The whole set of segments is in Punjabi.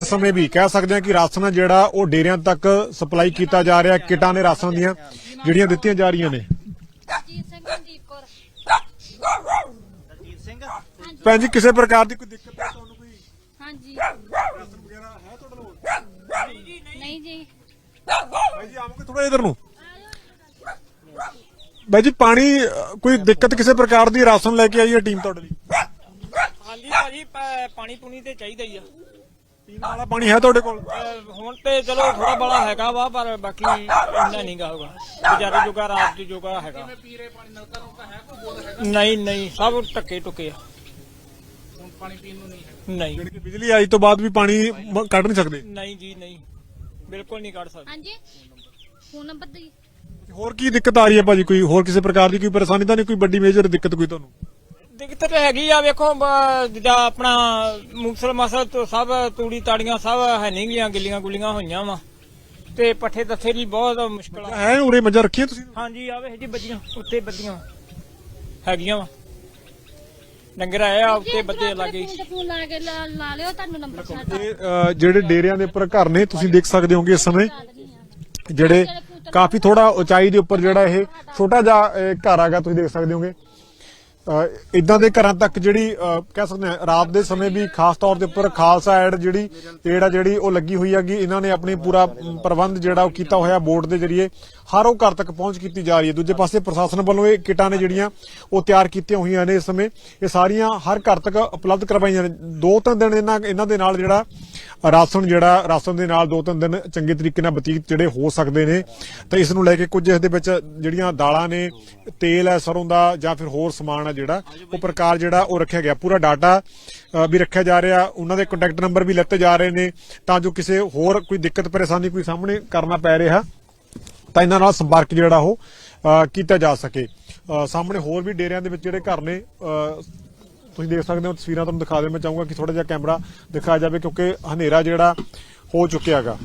ਸਮੇਂ ਵੀ ਕਹਿ ਸਕਦੇ ਹਾਂ ਕਿ ਰਾਸ਼ਨ ਜਿਹੜਾ ਉਹ ਡੇਰਿਆਂ ਤੱਕ ਸਪਲਾਈ ਕੀਤਾ ਜਾ ਰਿਹਾ ਕਿਟਾਂ ਨੇ ਰਾਸ਼ਨ ਦੀਆਂ ਜਿਹੜੀਆਂ ਦਿੱਤੀਆਂ ਜਾ ਰਹੀਆਂ ਨੇ। ਭੈਣ ਜੀ ਕਿਸੇ ਪ੍ਰਕਾਰ ਦੀ ਕੋਈ ਦਿੱਕਤ ਹੈ ਤੁਹਾਨੂੰ ਕੋਈ? ਹਾਂਜੀ। ਰਾਸ਼ਨ ਵਗੈਰਾ ਹੈ ਤੁਹਾਡੇ ਕੋਲ? ਨਹੀਂ ਜੀ। ਭਾਈ ਜੀ ਆਵੋਗੇ ਥੋੜਾ ਇਧਰ ਨੂੰ? ਭਾਈ ਜੀ ਪਾਣੀ ਕੋਈ ਦਿੱਕਤ ਕਿਸੇ ਪ੍ਰਕਾਰ ਦੀ ਰਾਸ਼ਨ ਲੈ ਕੇ ਆਈ ਹੈ ਟੀਮ ਤੁਹਾਡੇ ਲਈ? ਹਾਂਜੀ ਭਾਜੀ ਪਾਣੀ ਪੂਣੀ ਤੇ ਚਾਹੀਦਾ ਹੀ ਆ। ਪੀਣ ਵਾਲਾ ਪਾਣੀ ਹੈ ਤੁਹਾਡੇ ਕੋਲ? ਅਹ ਹੁਣ ਤੇ ਚਲੋ ਥੋੜਾ ਬੜਾ ਹੈਗਾ ਵਾ ਪਰ ਬਾਕੀ ਇੰਨਾ ਨਹੀਂ ਗਾ ਹੋਗਾ। ਵਿਚਾਰੇ ਜੋਗਾ ਰਾਤ ਦੀ ਜੋਗਾ ਹੈਗਾ। ਨਹੀਂ ਨਹੀਂ ਸਭ ਟੱਕੇ ਟੁਕੇ ਆ। ਨਹੀਂ। ਜਿਹੜੀ ਕਿ ਬਿਜਲੀ ਆਈ ਤੋਂ ਬਾਅਦ ਵੀ ਪਾਣੀ ਕੱਢ ਨਹੀਂ ਸਕਦੇ? ਨਹੀਂ ਜੀ ਨਹੀਂ। ਬਿਲਕੁਲ ਨਹੀਂ ਕੱਢ ਸਕਦੇ। ਹਾਂਜੀ। ਫੋਨ ਨੰਬਰ ਦੇ ਹੋਰ ਕੀ ਦਿੱਕਤ ਆ ਰਹੀ ਹੈ ਭਾਜੀ? ਕੋਈ ਹੋਰ ਕਿਸੇ ਪ੍ਰਕਾਰ ਦੀ ਕੋਈ ਪਰੇਸ਼ਾਨੀ ਤਾਂ ਨਹੀਂ? ਕੋਈ ਵੱਡੀ ਮੇਜਰ ਦਿੱਕਤ ਕੋਈ ਤੁਹਾਨੂੰ? ਦਿੱਕਤ ਤਾਂ ਹੈਗੀ ਆ ਵੇਖੋ ਜਿੱਦਾਂ ਆਪਣਾ ਮੂਸਲ ਮਸਲ ਤੋਂ ਸਭ ਤੂੜੀ ਤਾੜੀਆਂ ਸਭ ਹੈ ਨਹੀਂ ਗੀਆਂ ਗਿੱਲੀਆਂ ਗੁੱਲੀਆਂ ਹੋਈਆਂ ਵਾ। ਤੇ ਪੱਠੇ ਦੱਥੇ ਦੀ ਬਹੁਤ ਮੁਸ਼ਕਲ ਆ। ਹੈ ਉਰੇ ਮੱਝਾਂ ਰੱਖੀਆਂ ਤੁਸੀਂ? ਹਾਂਜੀ ਆਵੇ ਜੀ ਬੱਜੀਆਂ ਉੱਤੇ ਬੱਜੀਆਂ ਹੈਗੀਆਂ ਵਾ। ਡੰਗਰ ਆਏ ਆ ਉੱਤੇ ਬੱਜੇ ਲੱਗੇ ਫੋਨ ਲਾ ਕੇ ਲਾ ਲਾ ਲਿਓ ਤੁਹਾਨੂੰ ਨੰਬਰ ਛੱਡ ਇਹ ਅ, ਜਿਹੜੇ ਡੇਰਿਆਂ ਦੇ ਉੱਪਰ ਘਰ ਨੇ ਤੁਸੀਂ ਦੇਖ ਸਕਦੇ ਹੋਗੇ ਇਸ ਸਮੇਂ। ਜਿਹੜੇ ਕਾਫੀ ਥੋੜਾ ਉਚਾਈ ਦੇ ਉੱਪਰ ਜਿਹੜਾ ਇਹ ਛੋਟਾ ਜਿਹਾ ਇਹ ਘਰ ਹੈਗਾ ਤੁਸੀਂ ਦੇਖ ਸਕਦੇ ਹੋਗੇ। ਇਦਾਂ ਦੇ ਘਰਾਂ ਤੱਕ ਜਿਹੜੀ ਕਹਿ ਸਕਦੇ ਹਾਂ, ਰਾਤ ਦੇ ਸਮੇਂ ਵੀ ਖਾਸ ਤੌਰ ਦੇ ਉੱਪਰ ਖਾਲਸਾ ਐਡ ਜਿਹੜੀ ਏਡ ਆ ਜਿਹੜੀ ਉਹ ਲੱਗੀ ਹੋਈ ਹੈਗੀ, ਇਹਨਾਂ ਨੇ ਆਪਣੀ ਪੂਰਾ ਪ੍ਰਬੰਧ ਜਿਹੜਾ ਉਹ ਕੀਤਾ ਹੋਇਆ ਬੋਰਡ ਦੇ ਜਰੀਏ, ਹਰ ਉਹ ਘਰ ਤੱਕ ਪਹੁੰਚ ਕੀਤੀ ਜਾ ਰਹੀ ਹੈ। ਦੂਜੇ ਪਾਸੇ ਪ੍ਰਸ਼ਾਸਨ ਵੱਲੋਂ ਇਹ ਕਿਟਾਂ ਨੇ ਜਿਹੜੀਆਂ ਉਹ ਤਿਆਰ ਕੀਤੀਆਂ ਹੋਈਆਂ ਨੇ ਇਸ ਸਮੇਂ, ਇਹ ਸਾਰੀਆਂ ਹਰ ਘਰ ਤੱਕ ਉਪਲਬਧ ਕਰਵਾਈਆਂ ਨੇ। ਦੋ ਤਿੰਨ ਦਿਨ ਇਹਨਾਂ ਇਹਨਾਂ ਦੇ ਨਾਲ ਜਿਹੜਾ ਰਾਸ਼ਨ ਜਿਹੜਾ, ਰਾਸ਼ਨ ਦੇ ਨਾਲ ਦੋ ਤਿੰਨ ਦਿਨ ਚੰਗੇ ਤਰੀਕੇ ਨਾਲ ਬਤੀਤ ਜਿਹੜੇ ਹੋ ਸਕਦੇ ਨੇ। ਤਾਂ ਇਸ ਨੂੰ ਲੈ ਕੇ ਕੁਝ ਇਸ ਦੇ ਵਿੱਚ ਜਿਹੜੀਆਂ ਦਾਲਾਂ ਨੇ, ਤੇਲ ਹੈ ਸਰੋਂ ਦਾ ਜਾਂ ਫਿਰ ਹੋਰ ਸਮਾਨ ਹੈ ਜਿਹੜਾ ਉਹ ਪ੍ਰਕਾਰ ਜਿਹੜਾ ਉਹ ਰੱਖਿਆ ਗਿਆ। ਪੂਰਾ ਡਾਟਾ ਵੀ ਰੱਖਿਆ ਜਾ ਰਿਹਾ। ਉਹਨਾਂ ਦੇ ਕੰਟੈਕਟ ਨੰਬਰ ਵੀ ਲਿੱਤੇ ਜਾ ਰਹੇ ਨੇ। ਤਾਂ ਜੋ ਕਿਸੇ ਹੋਰ ਕੋਈ ਦਿੱਕਤ ਪਰੇਸ਼ਾਨੀ ਕੋਈ ਸਾਹਮਣੇ ਕਰਨਾ ਪੈ ਰਿਹਾ ਤਾਂ ਇਹਨਾਂ ਨਾਲ ਸੰਪਰਕ ਜਿਹੜਾ ਉਹ ਕੀਤਾ ਜਾ ਸਕੇ। ਅ, ਸਾਹਮਣੇ ਹੋਰ ਵੀ ਡੇਰਿਆਂ ਦੇ ਵਿੱਚ ਜਿਹੜੇ ਘਰ ਨੇ ਅ, ਤੁਸੀਂ ਦੇਖ ਸਕਦੇ ਹੋ ਤਸਵੀਰਾਂ ਤੁਹਾਨੂੰ ਦਿਖਾ ਦੇ ਮੈਂ ਚਾਹੂੰਗਾ ਕਿ ਥੋੜਾ ਜਿਹਾ ਕੈਮਰਾ ਦਿਖਾਇਆ ਜਾਵੇ ਕਿਉਂਕਿ ਹਨੇਰਾ ਜਿਹੜਾ ਹੋ ਚੁੱਕਿਆ ਹੈਗਾ।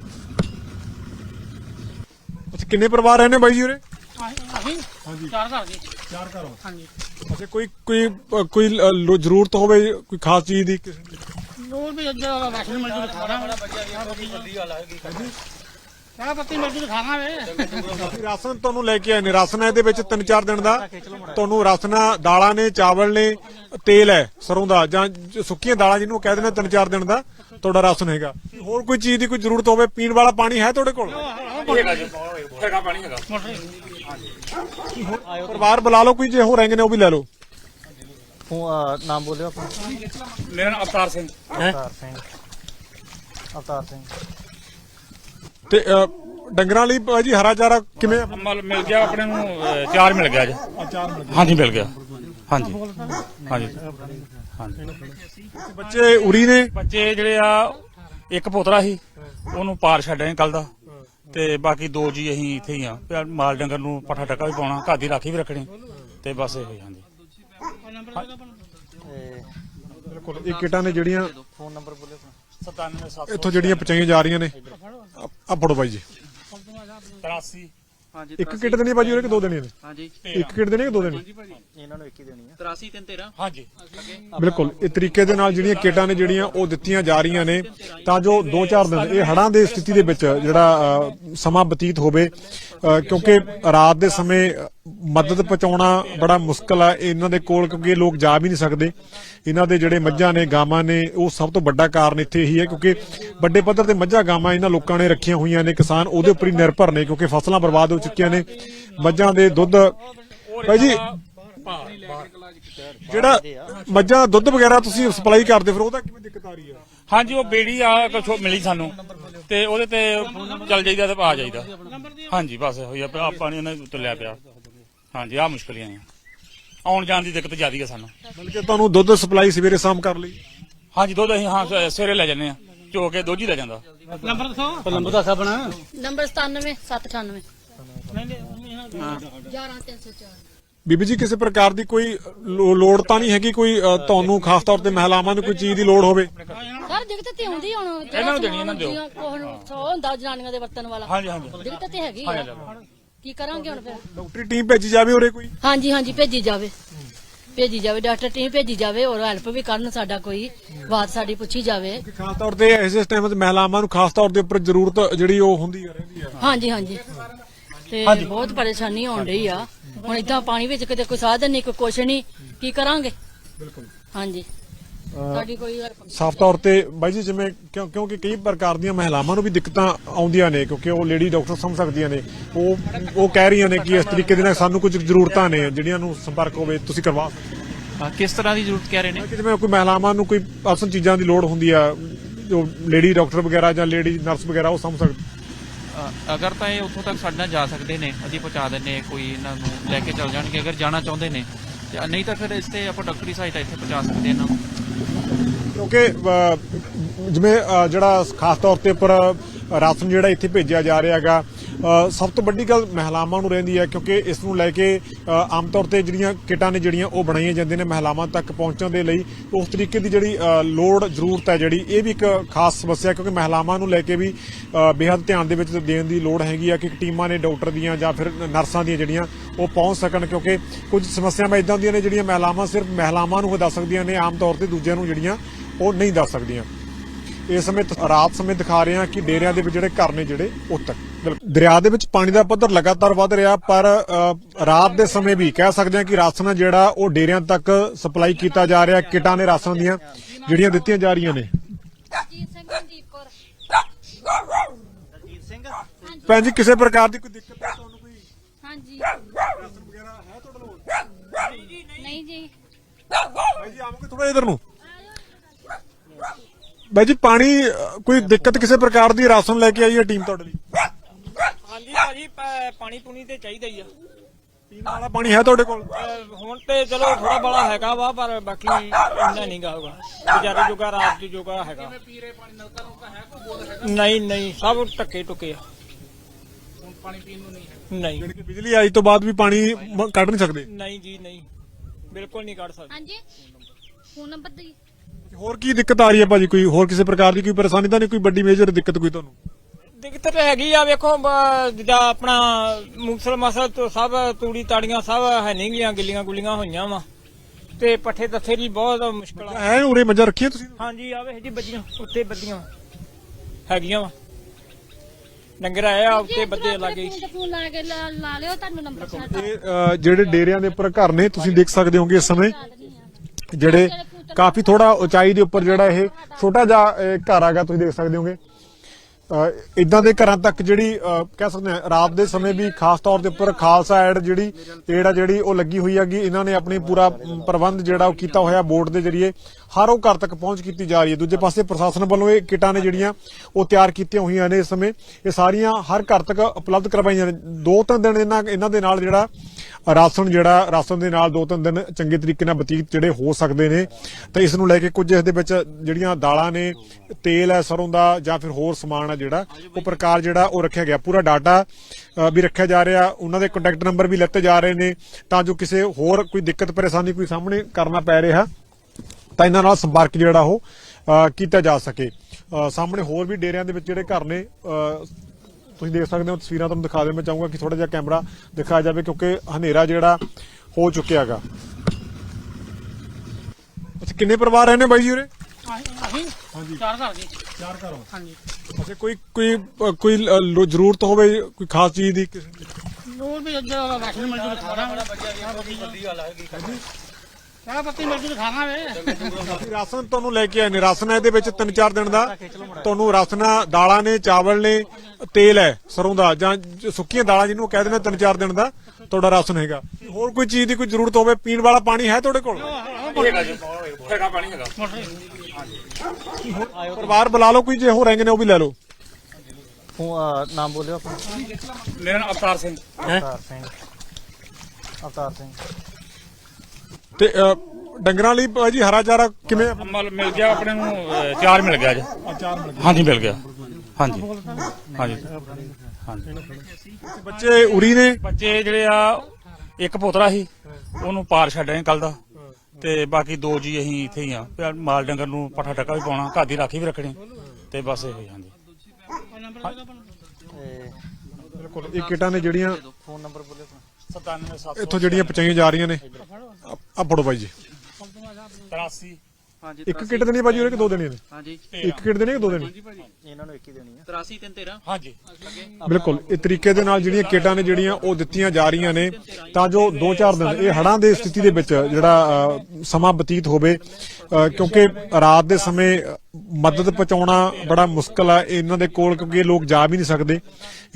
ਅੱਛਾ ਕਿੰਨੇ ਪਰਿਵਾਰ ਰਹਿੰਦੇ ਬਾਈ ਜੀ ਉਰੇ? ਅਸੀਂ ਚਾਰ ਘਰ ਦੇ ਚਾਰ ਘਰ ਹੋ ਹਾਂਜੀ ਅੱਛਾ ਕੋਈ ਕੋਈ ਅ, ਕੋਈ ਅ, ਲੋ- ਜ਼ਰੂਰਤ ਹੋਵੇ ਕੋਈ ਖਾਸ ਚੀਜ਼ ਦੀ ਕਿਸੇ ਦੀ? ਲੋਰ ਵੀ ਅੱਜ ਰਾਸ਼ਨ ਮਿਲ ਜੂ ਖਾਣਾ ਚਾਹ ਪੱਤੀ ਮਿਲ ਜੂ ਖਾਣਾ ਵੇ ਅਸੀਂ ਰਾਸ਼ਨ ਤੁਹਾਨੂੰ ਲੈ ਕੇ ਆਏ ਨੇ ਰਾਸ਼ਨ ਹੈ ਇਹਦੇ ਵਿੱਚ 3-4 ਦਿਨ ਦਾ ਤੁਹਾਨੂੰ ਰਾਸ਼ਨ ਆ, ਦਾਲਾਂ ਨੇ ਚਾਵਲ ਨੇ ਤੇਲ ਹੈ ਸਰੋਂ ਦਾ ਜਾਂ ਜੋ ਸੁੱਕੀਆਂ ਦਾਲਾਂ ਜਿਹਨੂੰ ਕਹਿ ਦਿੰਦੇ 3-4 ਦਿਨ ਦਾ ਤੁਹਾਡਾ ਰਾਸ਼ਨ ਹੈਗਾ ਹੋਰ ਕੋਈ ਚੀਜ਼ ਦੀ ਕੋਈ ਜ਼ਰੂਰਤ ਹੋਵੇ ਪੀਣ ਵਾਲਾ ਪਾਣੀ ਹੈ ਤੁਹਾਡੇ ਕੋਲ ਪਰਿਵਾਰ ਬੁਲਾ ਲਓ ਕੋਈ ਜੇ ਹੋ ਰਹਿੰਗੇ ਨੇ ਉਹ ਵੀ ਲੈ ਲਓ। ਫੋਨ ਨਾਮ ਬੋਲਿਓ ਆਪਣਾ। ਮੇਰਾ ਨਾਮ ਅਵਤਾਰ ਸਿੰਘ। ਅਵਤਾਰ ਸਿੰਘ। ਅਵਤਾਰ ਸਿੰਘ। ਤੇ ਅ, ਡੰਗਰਾਂ ਲਈ ਭਾਜੀ ਹਰਾ ਚਾਰਾ ਕਿਵੇਂ? ਆ? ਮਲ ਮਿਲ ਗਿਆ ਆਪਣੇ ਨੂੰ ਅਹ, ਚਾਰ ਮਿਲ ਗਿਆ ਅੱਜ ਹਾਂਜੀ ਮਿਲ ਗਿਆ। ਹਾਂਜੀ। ਹਾਂਜੀ। ਹਾਂਜੀ। ਬੱਚੇ ਉਰੀ ਨੇ? ਬੱਚੇ ਜਿਹੜੇ ਆ ਇੱਕ ਪੋਤਰਾ ਸੀ ਉਹਨੂੰ ਪਾਰ ਛੱਡਿਆ ਕੱਲ ਦਾ। ਤੇ ਬਾਕੀ ਦੋ ਜੀ ਅਸੀਂ ਇੱਥੇ ਹੀ ਆ। ਮਾਲ ਡੰਗਰ ਨੂੰ ਪੱਠਾ ਟੱਕਾ ਵੀ ਪਾਉਣਾ ਘਰ ਦੀ ਰਾਖੀ ਵੀ ਰੱਖਣੀ ਤੇ ਬਸ ਇਹ ਹਾਂਜੀ। ਤੇ ਬਿਲਕੁਲ ਇਹ ਕਿਟਾਂ ਨੇ ਜਿਹੜੀਆਂ ਫੋਨ ਨੰਬਰ ਬੋਲਿਓ ਆਪਣਾ। 97783 ਇੱਥੋਂ ਜਿਹੜੀਆਂ ਪਹੁੰਚਾਈਆਂ ਜਾ ਰਹੀਆਂ ਨੇ। ਆ ਫੜੋ ਬਾਈ ਜੀ। ਹਾਂਜੀ ਇੱਕ ਕਿਟ ਦੇਣੀ ਭਾਜੀ ਉਹਨੇ ਕਿ ਦੋ ਦੇਣੀਆਂ ਨੇ? ਹਾਂਜੀ। ਇੱਕ ਕਿਟ ਦੇਣੀ ਕਿ ਦੋ ਦੇਣੀ? ਇਹਨਾਂ ਨੂੰ ਇੱਕ ਹੀ ਦੇਣੀ ਹੈ 83 ਤਿੰਨ 13 ਹਾਂਜੀ। ਬਿਲਕੁਲ ਇਹ ਤਰੀਕੇ ਦੇ ਨਾਲ ਜਿਹੜੀਆਂ ਕਿਟਾਂ ਨੇ ਜਿਹੜੀਆਂ ਉਹ ਦਿੱਤੀਆਂ ਜਾ ਰਹੀਆਂ ਨੇ ਤਾਂ ਜੋ 2-4 ਦਿਨ ਇਹ ਹੜਾਂ ਦੇ ਸਥਿਤੀ ਦੇ ਵਿੱਚ ਜਿਹੜਾ ਸਮਾਂ ਬਤੀਤ ਹੋਵੇ ਕਿਉਂਕਿ ਰਾਤ ਦੇ ਸਮੇਂ ਮਦਦ ਪਹੁੰਚਾਉਣਾ ਬੜਾ ਮੁਸ਼ਕਲ ਆ ਇਹਨਾਂ ਦੇ ਕੋਲ ਕਿਉਂਕਿ ਇਹ ਲੋਕ ਜਾ ਵੀ ਨਹੀਂ ਸਕਦੇ। ਇਹਨਾਂ ਦੇ ਜਿਹੜੇ ਮੱਝਾਂ ਨੇ ਗਾਵਾਂ ਨੇ ਉਹ ਸਭ ਤੋਂ ਵੱਡਾ ਕਾਰਨ ਇੱਥੇ ਇਹੀ ਹੈ ਕਿਉਂਕਿ ਵੱਡੇ ਪੱਧਰ ਤੇ ਮੱਝਾਂ ਗਾਵਾਂ ਇਹਨਾਂ ਲੋਕਾਂ ਨੇ ਰੱਖੀਆਂ ਹੋਈਆਂ ਨੇ ਕਿਸਾਨ ਉਹਦੇ ਉੱਪਰ ਹੀ ਨਿਰਭਰ ਨੇ ਕਿਉਂਕਿ ਫਸਲਾਂ ਬਰਬਾਦ ਹੋ ਚੁੱਕੀਆਂ ਨੇ। ਮੱਝਾਂ ਦੇ ਦੁੱਧ ਭਾਈ ਜੀ ਜਿਹੜਾ ਮੱਝਾਂ ਦਾ ਦੁੱਧ ਵਗੈਰਾ ਤੁਸੀਂ ਸਪਲਾਈ ਕਰਦੇ ਫਿਰ ਉਹਦਾ ਕਿਵੇਂ ਦਿੱਕਤ ਆ ਰਹੀ ਹੈ ਹਾਂਜੀ ਉਹ ਬੇੜੀ ਆ ਕੁਛ ਉਹ ਮਿਲੀ ਸਾਨੂੰ। ਤੇ ਉਹਦੇ ਤੇ ਚੱਲ ਜਾਈਦਾ ਤੇ ਆ ਜਾਈਦਾ। ਹਾਂਜੀ ਬਸ ਹੋਈ ਆ ਪਾਣੀ ਉਹਨਾਂ ਦੇ ਉੱਤੇ ਲਿਆ ਪਿਆ। ਹਾਂਜੀ ਆ ਮੁਸ਼ਕਲੀਆਂ ਆ ਆਉਣ ਜਾਣ ਦੀ ਦਿੱਕਤ ਜ਼ਿਆਦੀ ਆ ਸਾਨੂੰ। ਬਲਕਿ ਤੁਹਾਨੂੰ ਦੁੱਧ ਸਪਲਾਈ ਸਵੇਰੇ ਸ਼ਾਮ ਕਰ ਲਈ? ਹਾਂਜੀ ਦੁੱਧ ਅਸੀਂ ਹਾਂ ਸ- ਸਵੇਰੇ ਲੈ ਜਾਂਦੇ ਆ ਚੋ ਕੇ ਹੀ ਲੈ ਜਾਂਦਾ। ਨੰਬਰ ਦੱਸੋ। ਨੰਬਰ ਦੱਸ ਆਪਣਾ। ਨੰਬਰ 97 798 ਨਹੀਂ ਨਹੀਂ 11304 ਬੀਬੀ ਜੀ ਕਿਸੇ ਪ੍ਰਕਾਰ ਦੀ ਕੋਈ ਲੋੜ ਤਾਂ ਨਹੀਂ ਹੈਗੀ ਕੋਈ ਤੁਹਾਨੂੰ ਖਾਸ ਤੌਰ ਤੇ ਮਹਿਲਾਵਾਂ ਨੂੰ ਕੋਈ ਚੀਜ਼ ਦੀ ਲੋੜ ਹੋਵੇ? ਸਰ ਦਿੱਕਤ ਤੇ ਆਉਂਦੀ ਹੁਣ ਇਹਨਾਂ ਨੂੰ ਦੇਣੀ, ਇਹਨਾਂ ਨੂੰ ਦਿਓ। ਸੋ ਹੁੰਦਾ ਜਨਾਨੀਆਂ ਦੇ ਵਰਤਨ ਵਾਲਾ। ਹਾਂਜੀ ਹਾਂਜੀ। ਦਿੱਕਤ ਤੇ ਹੈਗੀ ਕੀ ਕਰਾਂਗੇ ਹੁਣ ਫਿਰ? ਡਾਕਟਰੀ ਟੀਮ ਭੇਜੀ ਜਾਵੇ ਉਰੇ ਕੋਈ? ਹਾਂਜੀ ਹਾਂਜੀ ਭੇਜੀ ਜਾਵੇ। ਭੇਜੀ ਜਾਵੇ ਡਾਕਟਰ ਟੀਮ ਭੇਜੀ ਜਾਵੇ ਔਰ ਹੈਲਪ ਵੀ ਕਰਨ ਸਾਡਾ ਕੋਈ ਬਾਤ ਸਾਡੀ ਪੁੱਛੀ ਜਾਵੇ। ਖਾਸ ਤੌਰ ਤੇ ਇਸ ਇਸ ਟਾਈਮ ਤੇ ਮਹਿਲਾਵਾਂ ਨੂੰ ਖਾਸ ਤੌਰ ਦੇ ਉੱਪਰ ਜ਼ਰੂਰਤ ਜਿਹੜੀ ਉਹ ਹੁੰਦੀ ਰਹਿੰਦੀ ਆ। ਹਾਂਜੀ ਹਾਂਜੀ। ਤੇ ਬਹੁਤ ਪਰੇਸ਼ਾਨੀ ਹੋਣ ਰਹੀ ਆ। ਹੁਣ ਇਦਾਂ ਪਾਣੀ ਵਿੱਚ ਕਿਤੇ ਕੋਈ ਸਾਧਨ ਨਹੀਂ ਕੋਈ ਕੁਛ ਨਹੀਂ ਕੀ ਕਰਾਂਗੇ? ਬਿਲਕੁਲ। ਹਾਂਜੀ। ਸਾਡੀ ਕੋਈ help ਸਾਫ਼ ਤੌਰ ਤੇ ਬਾਈ ਜੀ ਜਿਵੇਂ ਕਿਉਂ- ਕਿਉਂਕਿ ਕਈ ਪ੍ਰਕਾਰ ਦੀਆਂ ਮਹਿਲਾਵਾਂ ਨੂੰ ਵੀ ਦਿੱਕਤਾਂ ਆਉਂਦੀਆਂ ਨੇ ਕਿਉਂਕਿ ਉਹ ਲੇਡੀ ਡਾਕਟਰ ਸਮਝ ਸਕਦੀਆਂ ਨੇ। ਉਹ ਉਹ ਕਹਿ ਰਹੀਆਂ ਨੇ ਕਿ ਇਸ ਤਰੀਕੇ ਦੇ ਨਾਲ ਸਾਨੂੰ ਕੁਝ ਜ਼ਰੂਰਤਾਂ ਨੇ ਜਿਹੜੀਆਂ ਨੂੰ ਸੰਪਰਕ ਹੋਵੇ ਤੁਸੀਂ ਕਰਵਾ ਸਕਦੇ ਹੋ। ਹਾਂ, ਕਿਸ ਤਰ੍ਹਾਂ ਦੀ ਜ਼ਰੂਰਤ ਕਹਿ ਰਹੇ ਨੇ? ਕਿ ਜਿਵੇਂ ਕੋਈ ਮਹਿਲਾਵਾਂ ਨੂੰ ਕੋਈ ਪਰਸਨ ਚੀਜ਼ਾਂ ਦੀ ਲੋੜ ਹੁੰਦੀ ਆ ਜੋ ਲੇਡੀ ਡਾਕਟਰ ਵਗੈਰਾ ਜਾਂ ਲੇਡੀ ਨਰਸ ਵਗੈਰਾ ਉਹ ਸਮਝ ਸਕਦੇ ਅ, ਅਗਰ ਤਾਂ ਇਹ ਉੱਥੋਂ ਤੱਕ ਸਾਡੇ ਨਾਲ ਜਾ ਸਕਦੇ ਨੇ, ਅਸੀਂ ਪਹੁੰਚਾ ਦਿੰਨੇ ਕੋਈ ਇਹਨਾਂ ਨੂੰ ਲੈ ਕੇ ਚੱਲ ਜਾਣਗੇ, ਅਗਰ ਜਾਣਾ ਚਾਹੁੰਦੇ ਨੇ, ਤੇ ਨਹੀਂ ਤਾਂ ਫਿਰ ਇਸ ਤੇ ਆਪਾਂ ਡਾਕਟਰੀ ਸਹਾਇਤਾ ਇੱਥੇ ਪਹੁੰਚਾ ਸਕਦੇ ਇਹਨਾਂ ਨੂੰ। ਕਿਉਂਕਿ ਜਿਵੇਂ ਜਿਹੜਾ ਖਾਸ ਤੌਰ ਤੇ ਉੱਪਰ ਰਾਸ਼ਨ ਜਿਹੜਾ ਇੱਥੇ ਭੇਜਿਆ ਜਾ ਰਿਹਾ ਹੈਗਾ ਸਭ ਤੋਂ ਵੱਡੀ ਗੱਲ ਮਹਿਲਾਵਾਂ ਨੂੰ ਰਹਿੰਦੀ ਹੈ ਕਿਉਂਕਿ ਇਸ ਨੂੰ ਲੈ ਕੇ ਆਮ ਤੌਰ ਤੇ ਜਿਹੜੀਆਂ ਕਿਟਾਂ ਨੇ ਜਿਹੜੀਆਂ ਉਹ ਬਣਾਈਆਂ ਜਾਂਦੀਆਂ ਨੇ ਮਹਿਲਾਵਾਂ ਤੱਕ ਪਹੁੰਚਣ ਦੇ ਲਈ ਉਸ ਤਰੀਕੇ ਦੀ ਜਿਹੜੀ ਲੋੜ ਜ਼ਰੂਰਤ ਹੈ ਜਿਹੜੀ ਇਹ ਵੀ ਇੱਕ ਖਾਸ ਸਮੱਸਿਆ ਕਿਉਂਕਿ ਮਹਿਲਾਵਾਂ ਨੂੰ ਲੈ ਕੇ ਵੀ ਅਹ, ਬੇਹੱਦ ਧਿਆਨ ਦੇ ਵਿੱਚ ਦੇਣ ਦੀ ਲੋੜ ਹੈਗੀ ਆ ਕਿ ਟੀਮਾਂ ਨੇ ਡਾਕਟਰ ਦੀਆਂ ਜਾਂ ਫਿਰ ਨਰਸਾਂ ਦੀਆਂ ਜਿਹੜੀਆਂ ਉਹ ਪਹੁੰਚ ਸਕਣ ਕਿਉਂਕਿ ਕੁਝ ਸਮੱਸਿਆਵਾਂ ਇਦਾਂ ਦੀਆਂ ਨੇ ਜਿਹੜੀਆਂ ਮਹਿਲਾਵਾਂ ਸਿਰਫ ਮਹਿਲਾਵਾਂ ਨੂੰ ਦੱਸ ਸਕਦੀਆਂ ਨੇ ਆਮ ਤੌਰ ਤੇ ਦੂਜਿਆਂ ਨੂੰ ਜਿਹੜੀਆਂ ਉਹ ਨਹੀਂ ਦੱਸ ਸਕਦੀਆਂ। ਇਸ ਸਮੇਂ ਰਾਤ ਸਮੇਂ ਦਿਖਾ ਰਹੇ ਹਾਂ ਕਿ ਡੇਰਿਆਂ ਦੇ ਵਿੱਚ ਜਿਹੜੇ ਘਰ ਨੇ ਜਿਹੜੇ ਉਹ ਤੱਕ। ਦਰਿਆ ਦੇ ਵਿੱਚ ਪਾਣੀ ਦਾ ਪੱਧਰ ਲਗਾਤਾਰ ਵੱਧ ਰਿਹਾ ਪਰ ਰਾਤ ਦੇ ਸਮੇਂ ਵੀ ਕਹਿ ਸਕਦੇ ਹਾਂ ਕਿ ਰਾਸ਼ਨ ਜਿਹੜਾ ਉਹ ਡੇਰਿਆਂ ਤੱਕ ਸਪਲਾਈ ਕੀਤਾ ਜਾ ਰਿਹਾ ਕਿਟਾਂ ਨੇ ਰਾਸ਼ਨ ਦੀਆਂ ਜਿਹੜੀਆਂ ਦਿੱਤੀਆਂ ਜਾ ਰਹੀਆਂ ਨੇ। ਭੈਣ ਜੀ ਕਿਸੇ ਪ੍ਰਕਾਰ ਦੀ ਕੋਈ ਦਿੱਕਤ ਹੈ ਤੁਹਾਨੂੰ ਕੋਈ ਹਾਂਜੀ। ਰਾਸ਼ਨ ਵਗੈਰਾ ਹੈ ਤੁਹਾਡੇ ਕੋਲ? ਨਹੀਂ ਜੀ ਭਾਈ ਜੀ ਆਵੋਗੇ ਥੋੜਾ ਇਧਰ ਨੂੰ? ਭਾਈ ਜੀ ਪਾਣੀ ਕੋਈ ਦਿੱਕਤ ਕਿਸੇ ਪ੍ਰਕਾਰ ਦੀ ਰਾਸ਼ਨ ਲੈ ਕੇ ਆਈ ਹੈ ਟੀਮ ਤੁਹਾਡੇ ਲਈ? ਹਾਂਜੀ ਭਾਜੀ ਪ- ਪਾਣੀ ਪੂਣੀ ਤੇ ਚਾਹੀਦਾ ਹੀ ਆ। ਪੀਣ ਵਾਲਾ ਪਾਣੀ ਹੈ ਤੁਹਾਡੇ ਕੋਲ? ਅਹ ਹੁਣ ਤੇ ਚਲੋ ਥੋੜਾ ਬੜਾ ਹੈਗਾ ਵਾ ਪਰ ਬਾਕੀ ਇੰਨਾ ਨਹੀਂ ਗਾ ਹੋਗਾ ਵਿਚਾਰੇ ਜੋਗਾ ਰਾਤ ਦੀ ਜੋਗਾ ਹੈਗਾ। ਨਹੀਂ ਨਹੀਂ ਸਭ ਟੱਕੇ ਟੁਕੇ ਆ। ਪਾਣੀ ਪੀਣ ਨੂੰ ਨਹੀਂ ਹੈ ਨਹੀਂ। ਜਿਹੜੀ ਕਿ ਬਿਜਲੀ ਆਈ ਤੋਂ ਬਾਅਦ ਵੀ ਪਾਣੀ ਮ- ਕੱਢ ਨਹੀਂ ਸਕਦੇ? ਨਹੀਂ ਜੀ ਨਹੀਂ। ਬਿਲਕੁਲ ਨਹੀਂ ਕੱਢ ਸਕਦੇ। ਹਾਂਜੀ। ਫੋਨ ਨੰਬਰ ਦੇ ਹੋਰ ਕੀ ਦਿੱਕਤ ਆ ਰਹੀ ਹੈ ਭਾਜੀ? ਕੋਈ ਹੋਰ ਕਿਸੇ ਪ੍ਰਕਾਰ ਦੀ ਕੋਈ ਪਰੇਸ਼ਾਨੀ ਤਾਂ ਨਹੀਂ? ਕੋਈ ਵੱਡੀ ਮੇਜਰ ਦਿੱਕਤ ਕੋਈ ਤੁਹਾਨੂੰ? ਦਿੱਕਤ ਤਾਂ ਹੈਗੀ ਆ ਵੇਖੋ ਜਿੱਦਾਂ ਆਪਣਾ ਮੁਕਸਲ ਮਸਲ ਤੋਂ ਸਭ ਤੂੜੀ ਤਾੜੀਆਂ ਸਭ ਹੈ ਨਹੀਂ ਗੀਆਂ ਗਿੱਲੀਆਂ ਗੁੱਲੀਆਂ ਹੋਈਆਂ ਵਾ। ਤੇ ਪੱਠੇ ਦੱਥੇ ਦੀ ਬਹੁਤ ਮੁਸ਼ਕਲ ਆ। ਐ ਉਰੇ ਮੱਝਾਂ ਰੱਖੀਆਂ ਤੁਸੀਂ? ਹਾਂਜੀ ਆਵੇ ਜੀ ਬੱਜੀਆਂ ਉੱਤੇ ਬੱਜੀਆਂ ਹੈਗੀਆਂ ਵਾ। ਡੰਗਰ ਆਏ ਆ ਉੱਤੇ ਬੱਜੇ ਲੱਗੇ ਜਿਹੜੇ ਡੇਰਿਆਂ ਦੇ ਉੱਪਰ ਘਰ ਨੇ ਤੁਸੀਂ ਦੇਖ ਸਕਦੇ ਹੋਗੇ ਇਸ ਸਮੇਂ। ਜਿਹੜੇ ਕਾਫੀ ਥੋੜਾ ਉਚਾਈ ਦੇ ਉੱਪਰ ਜਿਹੜਾ ਇਹ ਛੋਟਾ ਜਿਹਾ ਘਰ ਹੈਗਾ, ਤੁਸੀਂ ਦੇਖ ਸਕਦੇ ਹੋਗੇ। ਇਦਾਂ ਦੇ ਘਰਾਂ ਤੱਕ ਜਿਹੜੀ ਕਹਿ ਸਕਦੇ ਹਾਂ, ਰਾਤ ਦੇ ਸਮੇਂ ਵੀ ਖਾਸ ਤੌਰ ਦੇ ਉੱਪਰ ਖਾਲਸਾ ਐਡ ਜਿਹੜੀ, ਏਡ ਜਿਹੜੀ, ਉਹ ਲੱਗੀ ਹੋਈ ਹੈਗੀ। ਇਹਨਾਂ ਨੇ ਆਪਣੀ ਪੂਰਾ ਪ੍ਰਬੰਧ ਜਿਹੜਾ ਉਹ ਕੀਤਾ ਹੋਇਆ ਬੋਰਡ ਦੇ ਜਰੀਏ। ਹਰ ਉਹ ਘਰ ਤੱਕ ਪਹੁੰਚ ਕੀਤੀ ਜਾ ਰਹੀ ਹੈ। ਦੂਜੇ ਪਾਸੇ ਪ੍ਰਸ਼ਾਸਨ ਵੱਲੋਂ ਇਹ ਕਿਟਾਂ ਨੇ ਜਿਹੜੀਆਂ, ਉਹ ਤਿਆਰ ਕੀਤੀਆਂ ਹੋਈਆਂ ਨੇ ਇਸ ਸਮੇਂ। ਇਹ ਸਾਰੀਆਂ ਹਰ ਘਰ ਤੱਕ ਉਪਲਬਧ ਕਰਵਾਈਆਂ ਨੇ। ਦੋ ਤਿੰਨ ਦਿਨ ਇਹਨਾਂ ਇਹਨਾਂ ਦੇ ਨਾਲ ਜਿਹੜਾ ਰਾਸ਼ਨ ਜਿਹੜਾ, ਰਾਸ਼ਨ ਦੇ ਨਾਲ ਦੋ ਤਿੰਨ ਦਿਨ ਚੰਗੇ ਤਰੀਕੇ ਨਾਲ ਬਤੀਤ ਜਿਹੜੇ ਹੋ ਸਕਦੇ ਨੇ, ਤੇ ਇਸ ਨੂੰ ਲੈ ਕੇ ਕੁਝ ਇਸ ਦੇ ਵਿੱਚ ਜਿਹੜੀਆਂ ਦਾਲਾਂ ਨੇ, ਤੇਲ ਹੈ ਸਰੋਂ ਦਾ ਜਾਂ ਫਿਰ ਹੋਰ ਸਮਾਨ ਹੈ ਜਿਹੜਾ, ਉਹ ਪ੍ਰਕਾਰ ਜਿਹੜਾ ਉਹ ਰੱਖਿਆ ਗਿਆ। ਪੂਰਾ ਡਾਟਾ ਵੀ ਰੱਖਿਆ ਜਾ ਰਿਹਾ, ਉਹਨਾਂ ਦੇ ਕੰਟੈਕਟ ਨੰਬਰ ਵੀ ਲਿੱਤੇ ਜਾ ਰਹੇ ਨੇ, ਤਾਂ ਜੋ ਕਿਸੇ ਹੋਰ ਕੋਈ ਦਿੱਕਤ, ਪਰੇਸ਼ਾਨੀ ਕੋਈ ਸਾਹਮਣੇ ਕਰਨਾ ਪੈ ਰਿਹਾ, ਤਾਂ ਇਹਨਾਂ ਨਾਲ ਸੰਪਰਕ ਜਿਹੜਾ ਉਹ ਕੀਤਾ ਜਾ ਸਕੇ। ਸਾਹਮਣੇ ਹੋਰ ਵੀ ਡੇਰਿਆਂ ਦੇ ਵਿੱਚ ਜਿਹੜੇ ਘਰ ਨੇ ਤੁਸੀਂ ਦੇਖ ਸਕਦੇ ਹੋ ਤਸਵੀਰਾਂ ਤੁਹਾਨੂੰ ਦਿਖਾ ਦੇ ਮੈਂ ਚਾਹੂੰਗਾ ਕਿ ਥੋੜਾ ਜਿਹਾ ਕੈਮਰਾ ਦਿਖਾਇਆ ਜਾਵੇ ਕਿਉਂਕਿ ਹਨੇਰਾ ਜਿਹੜਾ ਹੋ ਚੁੱਕਿਆ ਹੈਗਾ। ਅੱਛਾ ਕਿੰਨੇ ਪਰਿਵਾਰ ਰਹਿੰਦੇ ਬਾਈ ਜੀ ਉਰੇ? ਅਸੀਂ? ਹਾਂਜੀ। ਚਾਰ ਘਰ ਜੀ। ਚਾਰ ਘਰ ਹਾਂਜੀ। ਅੱਛਾ ਕੋਈ ਕੋਈ ਕੋਈ ਲੋ- ਜ਼ਰੂਰਤ ਹੋਵੇ ਕੋਈ ਖਾਸ ਚੀਜ਼ ਦੀ ਕਿਸੇ ਦੀ? ਲੋਰ ਵੀ ਅੱਜ ਰਾਸ਼ਨ ਮਿਲ ਜੂ ਖਾਣਾ ਚਾਹ ਪੱਤੀ ਮਿਲ ਜੂ ਖਾਣਾ ਵੇ। ਅਸੀਂ ਰਾਸ਼ਨ ਤੁਹਾਨੂੰ ਲੈ ਕੇ ਆਏ ਨੇ। ਰਾਸ਼ਨ ਇਹਦੇ ਵਿੱਚ 3-4 ਦਿਨ ਦਾ। ਤੁਹਾਨੂੰ ਰਾਸ਼ਨ ਦਾਲਾਂ ਨੇ ਚਾਵਲ ਨੇ ਤੇਲ ਹੈ ਸਰੋਂ ਦਾ ਜਾਂ ਸੁੱਕੀਆਂ ਦਾਲਾਂ ਜਿਹਨੂੰ ਕਹਿੰਦੇ ਨੇ 3-4 ਦਿਨ ਦਾ ਤੁਹਾਡਾ ਰਾਸ਼ਨ ਹੈਗਾ। ਹੋਰ ਕੋਈ ਚੀਜ਼ ਦੀ ਕੋਈ ਜ਼ਰੂਰਤ ਹੋਵੇ ਪੀਣ ਵਾਲਾ ਪਾਣੀ ਹੈ ਤੁਹਾਡੇ ਕੋਲ? ਹੈਗਾ ਪਾਣੀ ਹੈਗਾ ਪਰਿਵਾਰ ਬੁਲਾ ਲਓ ਕੋਈ ਜੇ ਹੋਰ ਹੈਗੇ ਨੇ ਉਹ ਵੀ ਲੈ ਲਓ। ਅਹ, ਨਾਮ ਬੋਲਿਓ ਆਪਣਾ। ਮੇਰਾ ਨਾਮ ਅਵਤਾਰ ਸਿੰਘ। ਅਵਤਾਰ ਸਿੰਘ। ਅਵਤਾਰ ਸਿੰਘ। ਤੇ ਅ, ਡੰਗਰਾਂ ਲਈ ਭਾਜੀ ਹਰਾ ਚਾਰਾ ਕਿਵੇਂ? ਆ? ਮਲ ਮਿਲ ਗਿਆ ਆਪਣੇ ਨੂੰ ਅਹ, ਚਾਰ ਮਿਲ ਗਿਆ ਅੱਜ ਹਾਂਜੀ ਮਿਲ ਗਿਆ। ਹਾਂਜੀ। ਹਾਂਜੀ। ਹਾਂਜੀ। ਬੱਚੇ ਉਰੀ ਨੇ? ਬੱਚੇ ਜਿਹੜੇ ਆ ਇੱਕ ਪੋਤਰਾ ਸੀ ਉਹਨੂੰ ਪਾਰ ਛੱਡਿਆ ਕੱਲ ਦਾ। ਤੇ ਬਾਕੀ ਦੋ ਜੀ ਅਸੀਂ ਇੱਥੇ ਹੀ ਆ। ਮਾਲ ਡੰਗਰ ਨੂੰ ਪੱਠਾ ਟੱਕਾ ਵੀ ਪਾਉਣਾ ਘਰ ਦੀ ਰਾਖੀ ਵੀ ਰੱਖਣੀ ਤੇ ਬਸ ਇਹ ਹਾਂਜੀ। ਤੇ ਬਿਲਕੁਲ ਇਹ ਕਿਟਾਂ ਨੇ ਜਿਹੜੀਆਂ? ਫੋਨ ਨੰਬਰ ਆਪਣਾ 97700 ਇੱਥੋਂ ਜਿਹੜੀਆਂ ਪਹੁੰਚਾਈਆਂ ਜਾ ਰਹੀਆਂ ਨੇ ਆ ਪੜੋ ਬਾਈ ਜੀ। 83 ਹਾਂਜੀ ਇੱਕ ਕਿੱਟ ਦੇਣੀ ਹੈ ਬਾਜੀ ਉਹਨੇ ਕਿ ਦੋ ਦੇਣੀਆਂ ਨੇ? ਹਾਂਜੀ। ਇੱਕ ਕਿੱਟ ਦੇਣੀ ਹੈ ਕਿ ਦੋ ਦੇਣੀ? ਇਹਨਾਂ ਨੂੰ ਇੱਕ ਹੀ ਦੇਣੀ ਹੈ 83 ਤਿੰਨ 13 ਹਾਂਜੀ। ਬਿਲਕੁਲ ਇਹ ਤਰੀਕੇ ਦੇ ਨਾਲ ਜਿਹੜੀਆਂ ਕਿਟਾਂ ਨੇ ਜਿਹੜੀਆਂ ਉਹ ਦਿੱਤੀਆਂ ਜਾ ਰਹੀਆਂ ਨੇ ਤਾਂ ਜੋ 2-4 ਦਿਨ ਇਹ ਹੜਾਂ ਦੇ ਸਥਿਤੀ ਦੇ ਵਿੱਚ ਜਿਹੜਾ ਸਮਾਂ ਬਤੀਤ ਹੋਵੇ ਕਿਉਂਕਿ ਰਾਤ ਦੇ ਸਮੇਂ ਮਦਦ ਪਹੁੰਚਾਉਣਾ ਬੜਾ ਮੁਸ਼ਕਲ ਆ ਇਹਨਾਂ ਦੇ ਕੋਲ ਕਿਉਂਕਿ ਇਹ ਲੋਕ ਜਾ ਵੀ ਨਹੀਂ ਸਕਦੇ।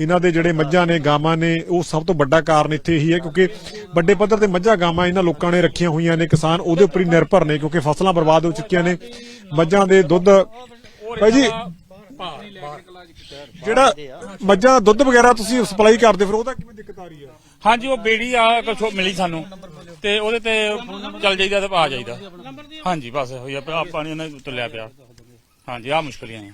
ਇਹਨਾਂ ਦੇ ਜਿਹੜੇ ਮੱਝਾਂ ਨੇ ਗਾਵਾਂ ਨੇ ਉਹ ਸਭ ਤੋਂ ਵੱਡਾ ਕਾਰਨ ਇੱਥੇ ਹੀ ਹੈ ਕਿਉਂਕਿ ਵੱਡੇ ਪੱਧਰ ਤੇ ਮੱਝਾਂ ਗਾਵਾਂ ਇਹਨਾਂ ਲੋਕਾਂ ਨੇ ਰੱਖੀਆਂ ਹੋਈਆਂ ਨੇ ਕਿਸਾਨ ਉਹਦੇ ਉੱਪਰ ਹੀ ਨਿਰਭਰ ਨੇ ਕਿਉਂਕਿ ਫਸਲਾਂ ਬਰਬਾਦ ਹੋ ਚੁੱਕੀਆਂ ਨੇ। ਮੱਝਾਂ ਦੇ ਦੁੱਧ ਭਾਈ ਜੀ ਜਿਹੜਾ ਮੱਝਾਂ ਦਾ ਦੁੱਧ ਵਗੈਰਾ ਤੁਸੀਂ ਸਪਲਾਈ ਕਰਦੇ ਫਿਰ ਉਹਦਾ ਕਿਵੇਂ ਦਿੱਕਤ ਆ ਰਹੀ ਹੈ ਹਾਂਜੀ ਉਹ ਬੇੜੀ ਆ ਕੁਛ ਮਿਲੀ ਸਾਨੂੰ। ਤੇ ਉਹਦੇ ਤੇ ਚੱਲ ਜਾਈਦਾ ਤੇ ਆ ਜਾਈਦਾ। ਹਾਂਜੀ ਬਸ ਹੋਈ ਆ ਆ ਪਾਣੀ ਉਹਨਾਂ ਪਿਆ। ਹਾਂਜੀ ਆ ਮੁਸ਼ਕਲੀਆਂ ਆ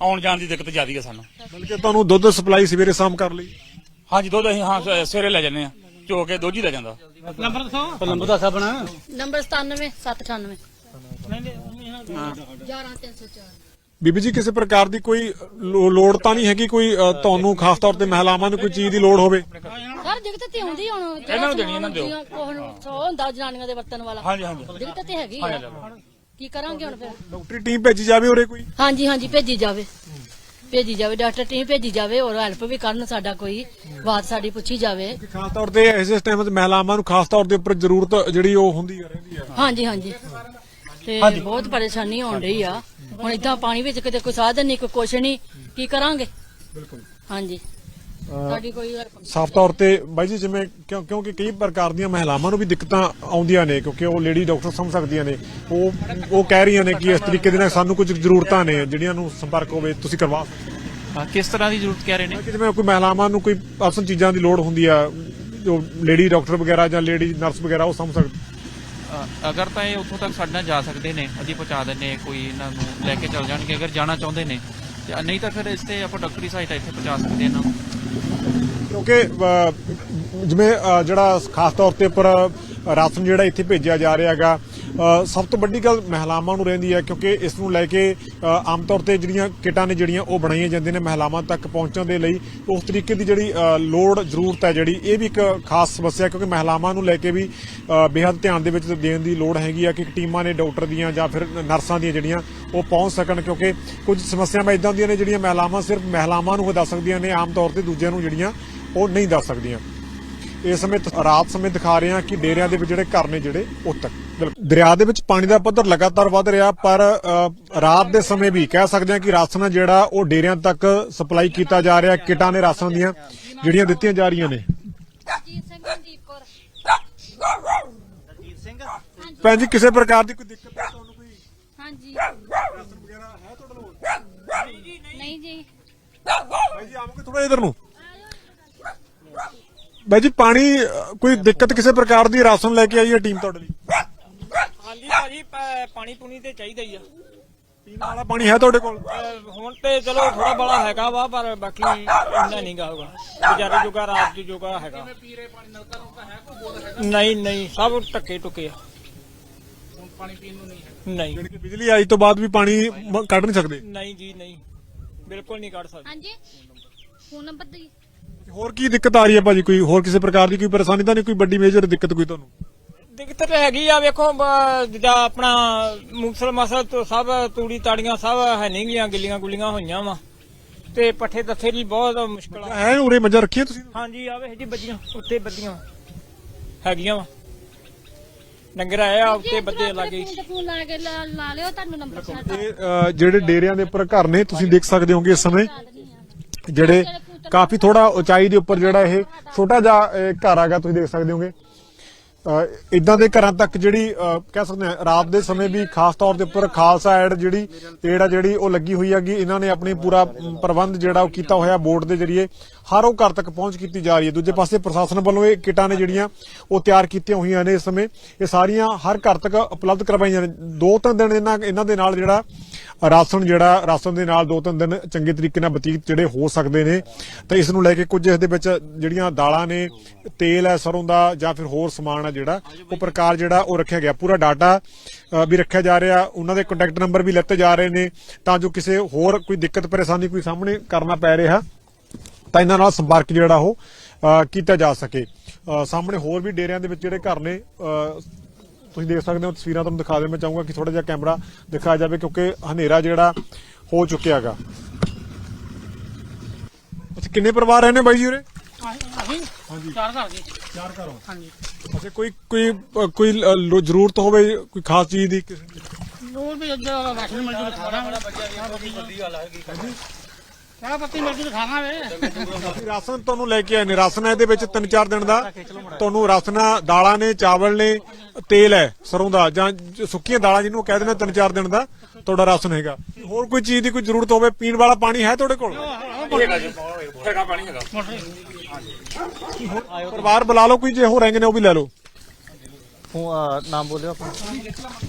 ਆਉਣ ਜਾਣ ਦੀ ਦਿੱਕਤ ਜ਼ਿਆਦੀ ਆ ਸਾਨੂੰ। ਬਲਕਿ ਤੁਹਾਨੂੰ ਦੁੱਧ ਸਪਲਾਈ ਸਵੇਰੇ ਸ਼ਾਮ ਕਰ ਲਈ? ਹਾਂਜੀ ਦੁੱਧ ਅਸੀਂ ਹਾਂ ਸ- ਸਵੇਰੇ ਲੈ ਜਾਂਦੇ ਆ ਚੋ ਕੇ ਦੋਜੀ ਲੈ ਜਾਂਦਾ। ਨੰਬਰ ਦੱਸੋ। ਨੰਬਰ ਦੱਸ ਆਪਣਾ। ਨੰਬਰ 97 798 ਨਹੀਂ ਨਹੀਂ 11304 ਬੀਬੀ ਜੀ ਕਿਸੇ ਪ੍ਰਕਾਰ ਦੀ ਕੋਈ ਲੋੜ ਤਾਂ ਨਹੀਂ ਹੈਗੀ ਕੋਈ ਤੁਹਾਨੂੰ ਖਾਸ ਤੌਰ ਤੇ ਮਹਿਲਾਵਾਂ ਨੂੰ ਕੋਈ ਚੀਜ਼ ਦੀ ਲੋੜ ਹੋਵੇ? ਸਰ ਦਿੱਕਤ ਤੇ ਹੁੰਦੀ ਹੁਣ ਇਹਨਾਂ ਨੂੰ ਦੇਣੀ, ਇਹਨਾਂ ਦਿਓ। ਹੁੰਦਾ ਜਨਾਨੀਆਂ ਦੇ ਵਰਤਨ ਵਾਲਾ। ਹਾਂਜੀ ਹਾਂਜੀ। ਦਿੱਕਤ ਤੇ ਹੈਗੀ ਕੀ ਕਰਾਂਗੇ ਹੁਣ ਫਿਰ? ਡਾਕਟਰੀ ਟੀਮ ਭੇਜੀ ਜਾਵੇ ਉਰੇ ਕੋਈ? ਹਾਂਜੀ ਹਾਂਜੀ ਭੇਜੀ ਜਾਵੇ। ਭੇਜੀ ਜਾਵੇ ਡਾਕਟਰ ਟੀਮ ਭੇਜੀ ਜਾਵੇ ਔਰ ਹੈਲਪ ਵੀ ਕਰਨ ਸਾਡਾ ਕੋਈ ਬਾਤ ਸਾਡੀ ਪੁੱਛੀ ਜਾਵੇ। ਖਾਸ ਤੌਰ ਤੇ ਇਸ ਟਾਈਮ ਤੇ ਮਹਿਲਾਵਾਂ ਨੂੰ ਖਾਸ ਤੌਰ ਦੇ ਉੱਪਰ ਜ਼ਰੂਰਤ ਜਿਹੜੀ ਉਹ ਹੁੰਦੀ ਰਹਿੰਦੀ ਹੈ ਹਾਂਜੀ ਹਾਂਜੀ। ਤੇ ਬਹੁਤ ਪਰੇਸ਼ਾਨੀ ਹੋਣ ਰਹੀ ਆ। ਹੁਣ ਇਦਾਂ ਪਾਣੀ ਵਿੱਚ ਕਿਤੇ ਕੋਈ ਸਾਧਨ ਨਹੀਂ ਕੋਈ ਕੁਛ ਨਹੀਂ ਕੀ ਕਰਾਂਗੇ? ਬਿਲਕੁਲ। ਹਾਂਜੀ। ਸਾਡੀ ਕੋਈ ਸਾਫ਼ ਤੌਰ ਤੇ ਬਾਈ ਜੀ ਜਿਵੇਂ ਕਿਉਂ- ਕਿਉਂਕਿ ਕਈ ਪ੍ਰਕਾਰ ਦੀਆਂ ਮਹਿਲਾਵਾਂ ਨੂੰ ਵੀ ਦਿੱਕਤਾਂ ਆਉਂਦੀਆਂ ਨੇ ਕਿਉਂਕਿ ਉਹ ਲੇਡੀ ਡਾਕਟਰ ਸਮਝ ਸਕਦੀਆਂ ਨੇ। ਉਹ ਉਹ ਕਹਿ ਰਹੀਆਂ ਨੇ ਕਿ ਇਸ ਤਰੀਕੇ ਦੇ ਨਾਲ ਸਾਨੂੰ ਕੁਝ ਜ਼ਰੂਰਤਾਂ ਨੇ ਜਿਹੜੀਆਂ ਨੂੰ ਸੰਪਰਕ ਹੋਵੇ ਤੁਸੀਂ ਕਰਵਾ ਸਕਦੇ ਹੋ। ਕਿਸ ਤਰ੍ਹਾਂ ਦੀ ਜ਼ਰੂਰਤ ਕਹਿ ਰਹੇ ਨੇ? ਕਿ ਜਿਵੇਂ ਕੋਈ ਮਹਿਲਾਵਾਂ ਨੂੰ ਕੋਈ ਪਰਸਨ ਚੀਜ਼ਾਂ ਦੀ ਲੋੜ ਹੁੰਦੀ ਆ ਜੋ ਲੇਡੀ ਡਾਕਟਰ ਵਗੈਰਾ ਜਾਂ ਲੇਡੀ ਨਰਸ ਵਗੈਰਾ ਉਹ ਸਮਝ ਸਕਦੇ ਅਗਰ ਤਾਂ ਇਹ ਉੱਥੋਂ ਤੱਕ ਸਾਡੇ ਨਾਲ ਜਾ ਸਕਦੇ ਨੇ, ਅਸੀਂ ਪਹੁੰਚਾ ਦਿੰਨੇ ਕੋਈ ਇਹਨਾਂ ਨੂੰ ਲੈ ਕੇ ਚੱਲ ਜਾਣਗੇ, ਅਗਰ ਜਾਣਾ ਚਾਹੁੰਦੇ ਨੇ, ਤੇ ਨਹੀਂ ਤਾਂ ਫਿਰ ਇਸ ਤੇ ਆਪਾਂ ਡਾਕਟਰੀ ਸਹਾਇਤਾ ਇੱਥੇ ਪਹੁੰਚਾ ਸਕਦੇ ਇਹਨਾਂ ਨੂੰ। ਕਿਉਂਕਿ ਜਿਵੇਂ ਜਿਹੜਾ ਖਾਸ ਤੌਰ ਤੇ ਉੱਪਰ ਰਾਸ਼ਨ ਜਿਹੜਾ ਇੱਥੇ ਭੇਜਿਆ ਜਾ ਰਿਹਾ ਹੈਗਾ ਸਭ ਤੋਂ ਵੱਡੀ ਗੱਲ ਮਹਿਲਾਵਾਂ ਨੂੰ ਰਹਿੰਦੀ ਹੈ ਕਿਉਂਕਿ ਇਸ ਨੂੰ ਲੈ ਕੇ ਆਮ ਤੌਰ ਤੇ ਜਿਹੜੀਆਂ ਕਿਟਾਂ ਨੇ ਜਿਹੜੀਆਂ ਉਹ ਬਣਾਈਆਂ ਜਾਂਦੀਆਂ ਨੇ ਮਹਿਲਾਵਾਂ ਤੱਕ ਪਹੁੰਚਣ ਦੇ ਲਈ। ਉਸ ਤਰੀਕੇ ਦੀ ਜਿਹੜੀ ਲੋੜ ਜ਼ਰੂਰਤ ਹੈ ਜਿਹੜੀ ਇਹ ਵੀ ਇੱਕ ਖਾਸ ਸਮੱਸਿਆ ਕਿਉਂਕਿ ਮਹਿਲਾਵਾਂ ਨੂੰ ਲੈ ਕੇ ਵੀ ਅ, ਬੇਹੱਦ ਧਿਆਨ ਦੇ ਵਿੱਚ ਦੇਣ ਦੀ ਲੋੜ ਹੈਗੀ ਆ ਕਿ ਟੀਮਾਂ ਨੇ ਡਾਕਟਰ ਦੀਆਂ ਜਾਂ ਫਿਰ ਨਰਸਾਂ ਦੀਆਂ ਜਿਹੜੀਆਂ ਉਹ ਪਹੁੰਚ ਸਕਣ ਕਿਉਂਕਿ ਕੁਝ ਸਮੱਸਿਆਵਾਂ ਇਦਾਂ ਦੀਆਂ ਨੇ ਜਿਹੜੀਆਂ ਮਹਿਲਾਵਾਂ ਸਿਰਫ ਮਹਿਲਾਵਾਂ ਨੂੰ ਦੱਸ ਸਕਦੀਆਂ ਨੇ ਆਮ ਤੌਰ ਤੇ ਦੂਜਿਆਂ ਨੂੰ ਜਿਹੜੀਆਂ ਉਹ ਨਹੀਂ ਦੱਸ ਸਕਦੀਆਂ। ਇਸ ਸਮੇਂ ਰਾਤ ਸਮੇਂ ਦਿਖਾ ਰਹੇ ਹਾਂ ਕਿ ਡੇਰਿਆਂ ਦੇ ਵਿੱਚ ਜਿਹੜੇ ਘਰ ਨੇ ਜਿਹੜੇ ਉਹ ਤੱਕ ਦਰਿਆ ਦੇ ਵਿੱਚ ਪਾਣੀ ਦਾ ਪੱਧਰ ਲਗਾਤਾਰ ਵੱਧ ਰਿਹਾ ਪਰ ਰਾਤ ਦੇ ਸਮੇਂ ਵੀ ਕਹਿ ਸਕਦੇ ਹਾਂ ਕਿ ਰਾਸ਼ਨ ਜਿਹੜਾ ਉਹ ਡੇਰਿਆਂ ਤੱਕ ਸਪਲਾਈ ਕੀਤਾ ਜਾ ਰਿਹਾ ਕਿਟਾਂ ਨੇ ਰਾਸ਼ਨ ਦੀਆਂ ਜਿਹੜੀਆਂ ਦਿੱਤੀਆਂ ਜਾ ਰਹੀਆਂ ਨੇ। ਭੈਣ ਜੀ ਕਿਸੇ ਪ੍ਰਕਾਰ ਦੀ ਕੋਈ ਦਿੱਕਤ ਹੈ? ਤੁਹਾਨੂੰ ਕੋਈ ਹਾਂਜੀ। ਰਾਸ਼ਨ ਵਗੈਰਾ ਹੈ ਤੁਹਾਡੇ ਕੋਲ? ਨਹੀਂ ਜੀ। ਭਾਈ ਜੀ ਆਵੋਗੇ ਥੋੜਾ ਇਧਰ ਨੂੰ? ਭਾਈ ਜੀ ਪਾਣੀ ਕੋਈ ਦਿੱਕਤ ਕਿਸੇ ਪ੍ਰਕਾਰ ਦੀ ਰਾਸ਼ਨ ਲੈ ਕੇ ਆਈ ਹੈ ਟੀਮ ਤੁਹਾਡੇ ਲਈ? ਹਾਂਜੀ ਭਾਜੀ ਪ- ਪਾਣੀ ਪੂਣੀ ਤੇ ਚਾਹੀਦਾ ਹੀ ਆ। ਪੀਣ ਵਾਲਾ ਪਾਣੀ ਹੈ ਤੁਹਾਡੇ ਕੋਲ? ਅਹ ਹੁਣ ਤੇ ਚਲੋ ਥੋੜਾ ਬੜਾ ਹੈਗਾ ਵਾ ਪਰ ਬਾਕੀ ਇੰਨਾ ਨਹੀਂ ਗਾ ਹੋਗਾ ਵਿਚਾਰੇ ਜੋਗਾ ਰਾਤ ਦੀ ਜੋਗਾ ਹੈਗਾ। ਨਹੀਂ ਨਹੀਂ ਸਭ ਟੱਕੇ ਟੁਕੇ ਆ। ਹੁਣ ਪਾਣੀ ਪੀਣ ਨੂੰ ਨਹੀਂ ਹੈ ਨਹੀਂ। ਜਿਹੜੀ ਕਿ ਬਿਜਲੀ ਆਈ ਤੋਂ ਬਾਅਦ ਵੀ ਪਾਣੀ ਮ- ਕੱਢ ਨਹੀਂ ਸਕਦੇ? ਨਹੀਂ ਜੀ ਨਹੀਂ। ਬਿਲਕੁਲ ਨਹੀਂ ਕੱਢ ਸਕਦੇ। ਹਾਂਜੀ। ਫੋਨ ਨੰਬਰ ਦੇ ਹੋਰ ਕੀ ਦਿੱਕਤ ਆ ਰਹੀ ਹੈ ਭਾਜੀ? ਕੋਈ ਹੋਰ ਕਿਸੇ ਪ੍ਰਕਾਰ ਦੀ ਕੋਈ ਪਰੇਸ਼ਾਨੀ ਤਾਂ ਨਹੀਂ? ਕੋਈ ਵੱਡੀ ਮੇਜਰ ਦਿੱਕਤ ਕੋਈ ਤੁਹਾਨੂੰ? ਦਿੱਕਤ ਤੇ ਹੈਗੀ ਆ ਵੇਖੋ ਜਿੱਦਾਂ ਆਪਣਾ ਮੁਕਸਲ ਮਸਲ ਤੋਂ ਸਭ ਤੂੜੀ ਤਾੜੀਆਂ ਸਭ ਹੈ ਨਹੀਂ ਗੀਆਂ ਗਿੱਲੀਆਂ ਗੁੱਲੀਆਂ ਹੋਈਆਂ ਵਾ। ਤੇ ਪੱਠੇ ਦੱਥੇ ਦੀ ਬਹੁਤ ਮੁਸ਼ਕਲ ਆ। ਹੈ ਉਰੇ ਮੱਝਾਂ ਰੱਖੀਆਂ ਤੁਸੀਂ? ਹਾਂਜੀ ਆਵੇ ਜੀ ਬੱਜੀਆਂ ਉੱਤੇ ਬੱਦੀਆਂ ਹੈਗੀਆਂ ਵਾ। ਡੰਗਰ ਆਏ ਆ ਉੱਤੇ ਬੱਦੇ ਲੱਗੇ। ਫੋਨ ਲਾ ਕੇ ਲਾ ਲਾ ਲਿਓ ਤੁਹਾਨੂੰ ਨੰਬਰ ਛੱਡ ਇਹ ਅ, ਜਿਹੜੇ ਡੇਰਿਆਂ ਦੇ ਉੱਪਰ ਘਰ ਨੇ ਤੁਸੀਂ ਦੇਖ ਸਕਦੇ ਹੋਗੇ ਇਸ ਸਮੇਂ। ਜਿਹੜੇ ਕਾਫੀ ਥੋੜਾ ਉਚਾਈ ਦੇ ਉੱਪਰ ਜਿਹੜਾ ਇਹ ਛੋਟਾ ਜਿਹਾ ਅ, ਘਰ ਹੈਗਾ ਤੁਸੀਂ ਦੇਖ ਸਕਦੇ ਹੋਗੇ। ਇਦਾਂ ਦੇ ਘਰਾਂ ਤੱਕ ਜਿਹੜੀ ਕਹਿ ਸਕਦੇ ਹਾਂ, ਰਾਤ ਦੇ ਸਮੇਂ ਵੀ ਖਾਸ ਤੌਰ ਦੇ ਉੱਪਰ ਖਾਲਸਾ ਐਡ ਜਿਹੜੀ ਏਡ ਆ ਜਿਹੜੀ ਉਹ ਲੱਗੀ ਹੋਈ ਹੈਗੀ, ਇਹਨਾਂ ਨੇ ਆਪਣੀ ਪੂਰਾ ਪ੍ਰਬੰਧ ਜਿਹੜਾ ਉਹ ਕੀਤਾ ਹੋਇਆ ਬੋਰਡ ਦੇ ਜਰੀਏ, ਹਰ ਉਹ ਘਰ ਤੱਕ ਪਹੁੰਚ ਕੀਤੀ ਜਾ ਰਹੀ ਹੈ। ਦੂਜੇ ਪਾਸੇ ਪ੍ਰਸ਼ਾਸਨ ਵੱਲੋਂ ਇਹ ਕਿਟਾਂ ਨੇ ਜਿਹੜੀਆਂ, ਉਹ ਤਿਆਰ ਕੀਤੀਆਂ ਹੋਈਆਂ ਨੇ ਇਸ ਸਮੇਂ। ਇਹ ਸਾਰੀਆਂ ਹਰ ਘਰ ਤੱਕ ਉਪਲਬਧ ਕਰਵਾਈਆਂ ਨੇ। ਦੋ ਤਿੰਨ ਦਿਨ ਇਹਨਾਂ ਇਹਨਾਂ ਦੇ ਨਾਲ ਜਿਹੜਾ ਰਾਸ਼ਨ ਜਿਹੜਾ, ਰਾਸ਼ਨ ਦੇ ਨਾਲ ਦੋ ਤਿੰਨ ਦਿਨ ਚੰਗੇ ਤਰੀਕੇ ਨਾਲ ਬਤੀਤ ਜਿਹੜੇ ਹੋ ਸਕਦੇ ਨੇ। ਤੇ ਇਸ ਨੂੰ ਲੈ ਕੇ ਕੁਝ ਇਸ ਦੇ ਵਿੱਚ ਜਿਹੜੀਆਂ ਦਾਲਾਂ ਨੇ, ਤੇਲ ਹੈ ਸਰੋਂ ਦਾ ਜਾਂ ਫਿਰ ਹੋਰ ਸਮਾਨ ਹੈ ਜਿਹੜਾ ਉਹ ਪ੍ਰਕਾਰ ਜਿਹੜਾ ਉਹ ਰੱਖਿਆ ਗਿਆ। ਪੂਰਾ ਡਾਟਾ ਵੀ ਰੱਖਿਆ ਜਾ ਰਿਹਾ। ਉਹਨਾਂ ਦੇ ਕੰਟੈਕਟ ਨੰਬਰ ਵੀ ਲਿੱਤੇ ਜਾ ਰਹੇ ਨੇ। ਤਾਂ ਜੋ ਕਿਸੇ ਹੋਰ ਕੋਈ ਦਿੱਕਤ, ਪਰੇਸ਼ਾਨੀ ਕੋਈ ਸਾਹਮਣੇ ਕਰਨਾ ਪੈ ਰਿਹਾ, ਤਾਂ ਇਹਨਾਂ ਨਾਲ ਸੰਪਰਕ ਜਿਹੜਾ ਉਹ ਕੀਤਾ ਜਾ ਸਕੇ। ਸਾਹਮਣੇ ਹੋਰ ਵੀ ਡੇਰਿਆਂ ਦੇ ਵਿੱਚ ਜਿਹੜੇ ਘਰ ਨੇ ਤੁਸੀਂ ਦੇਖ ਸਕਦੇ ਹੋ, ਤਸਵੀਰਾਂ ਤੁਹਾਨੂੰ ਦਿਖਾ ਦੇ ਮੈਂ ਚਾਹੂੰਗਾ ਕਿ ਥੋੜਾ ਜਿਹਾ ਕੈਮਰਾ ਦਿਖਾਇਆ ਜਾਵੇ, ਕਿਉਂਕਿ ਹਨੇਰਾ ਜਿਹੜਾ ਹੋ ਚੁੱਕਿਆ ਹੈਗਾ। ਅੱਛਾ, ਕਿੰਨੇ ਪਰਿਵਾਰ ਰਹਿੰਦੇ ਬਾਈ ਜੀ ਉਰੇ? ਹਾਂਜੀ। ਚਾਰ ਘਰ ਜੀ। ਚਾਰ ਘਰ ਹੋ ਹਾਂਜੀ। ਅੱਛਾ ਕੋਈ ਕੋਈ ਅ, ਕੋਈ ਅ, ਲੋ- ਜ਼ਰੂਰਤ ਹੋਵੇ ਕੋਈ ਖਾਸ ਚੀਜ਼ ਦੀ ਕਿਸੇ ਦੀ? ਲੋਰ ਵੀ ਅੱਜ ਰਾਸ਼ਨ ਮਿਲ ਜੂ ਖਾਣਾ ਬੜਾ ਬੱਜਿਆ ਬੱਦੀ ਗੱਲ ਹੈ ਕਿਆ ਪੱਤੀ ਮਿਲ ਜੂ ਖਾਣਾ ਵੇ ਅਸੀਂ ਰਾਸ਼ਨ ਤੁਹਾਨੂੰ ਲੈ ਕੇ ਆਏ ਨੇ। ਰਾਸ਼ਨ ਹੈ ਇਹਦੇ ਵਿੱਚ 3-4 ਦਿਨ ਦਾ। ਤੁਹਾਨੂੰ ਰਾਸ਼ਨ ਆ, ਦਾਲਾਂ ਨੇ ਚਾਵਲ ਨੇ ਤੇਲ ਹੈ ਸਰੋਂ ਦਾ ਜਾਂ ਜ- ਸੁੱਕੀਆਂ ਦਾਲਾਂ ਜਿਹਨੂੰ ਕਹਿੰਦੇ ਨੇ 3-4 ਦਿਨ ਦਾ ਤੁਹਾਡਾ ਰਾਸ਼ਨ ਹੈਗਾ। ਹੋਰ ਕੋਈ ਚੀਜ਼ ਦੀ ਕੋਈ ਜ਼ਰੂਰਤ ਹੋਵੇ? ਪੀਣ ਵਾਲਾ ਪਾਣੀ ਹੈ ਤੁਹਾਡੇ ਕੋਲ? ਹੈਗਾ ਪਾਣੀ ਹੈਗਾ। ਪਰਿਵਾਰ ਬੁਲਾ ਲਓ ਕੋਈ ਜੇ ਹੋ ਰਹਿੰਗੇ ਨੇ ਉਹ ਵੀ ਲੈ ਲਓ। ਫੋਨ ਨਾਮ ਬੋਲਿਓ ਆਪਣਾ।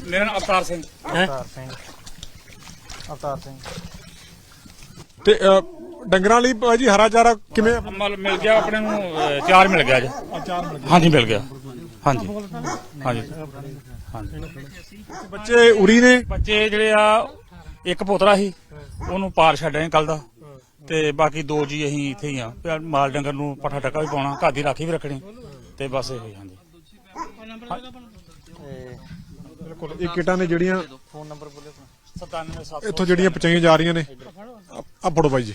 ਮੇਰਾ ਨਾਮ ਅਵਤਾਰ ਸਿੰਘ। ਅਵਤਾਰ ਸਿੰਘ। ਅਵਤਾਰ ਸਿੰਘ। ਤੇ ਅ, ਡੰਗਰਾਂ ਲਈ ਭਾਜੀ ਹਰਾ ਚਾਰਾ ਕਿਵੇਂ? ਆ? ਮਲ ਮਿਲ ਗਿਆ ਆਪਣੇ ਨੂੰ ਅਹ, ਚਾਰ ਮਿਲ ਗਿਆ ਅੱਜ ਹਾਂਜੀ ਮਿਲ ਗਿਆ। ਹਾਂਜੀ। ਹਾਂਜੀ। ਹਾਂਜੀ। ਬੱਚੇ ਉਰੀ ਨੇ? ਬੱਚੇ ਜਿਹੜੇ ਆ ਇੱਕ ਪੋਤਰਾ ਸੀ ਉਹਨੂੰ ਪਾਰ ਛੱਡਿਆ ਕੱਲ ਦਾ। ਤੇ ਬਾਕੀ ਦੋ ਜੀ ਅਸੀਂ ਇੱਥੇ ਹੀ ਆ। ਤੇ ਮਾਲ ਡੰਗਰ ਨੂੰ ਪੱਠਾ ਟੱਕਾ ਵੀ ਪਾਉਣਾ ਘਰ ਦੀ ਰਾਖੀ ਵੀ ਰੱਖਣੀ ਤੇ ਬਸ ਇਹ ਹੀ ਹਾਂਜੀ। ਬਿਲਕੁਲ ਇਹ ਕਿਟਾਂ ਨੇ ਜਿਹੜੀਆਂ ਫੋਨ ਨੰਬਰ ਬੋਲਿਓ ਆਪਣਾ। 97783 ਇੱਥੋਂ ਜਿਹੜੀਆਂ ਪਹੁੰਚਾਈਆਂ ਜਾ ਰਹੀਆਂ ਨੇ ਆ ਫੜੋ ਬਾਈ ਜੀ।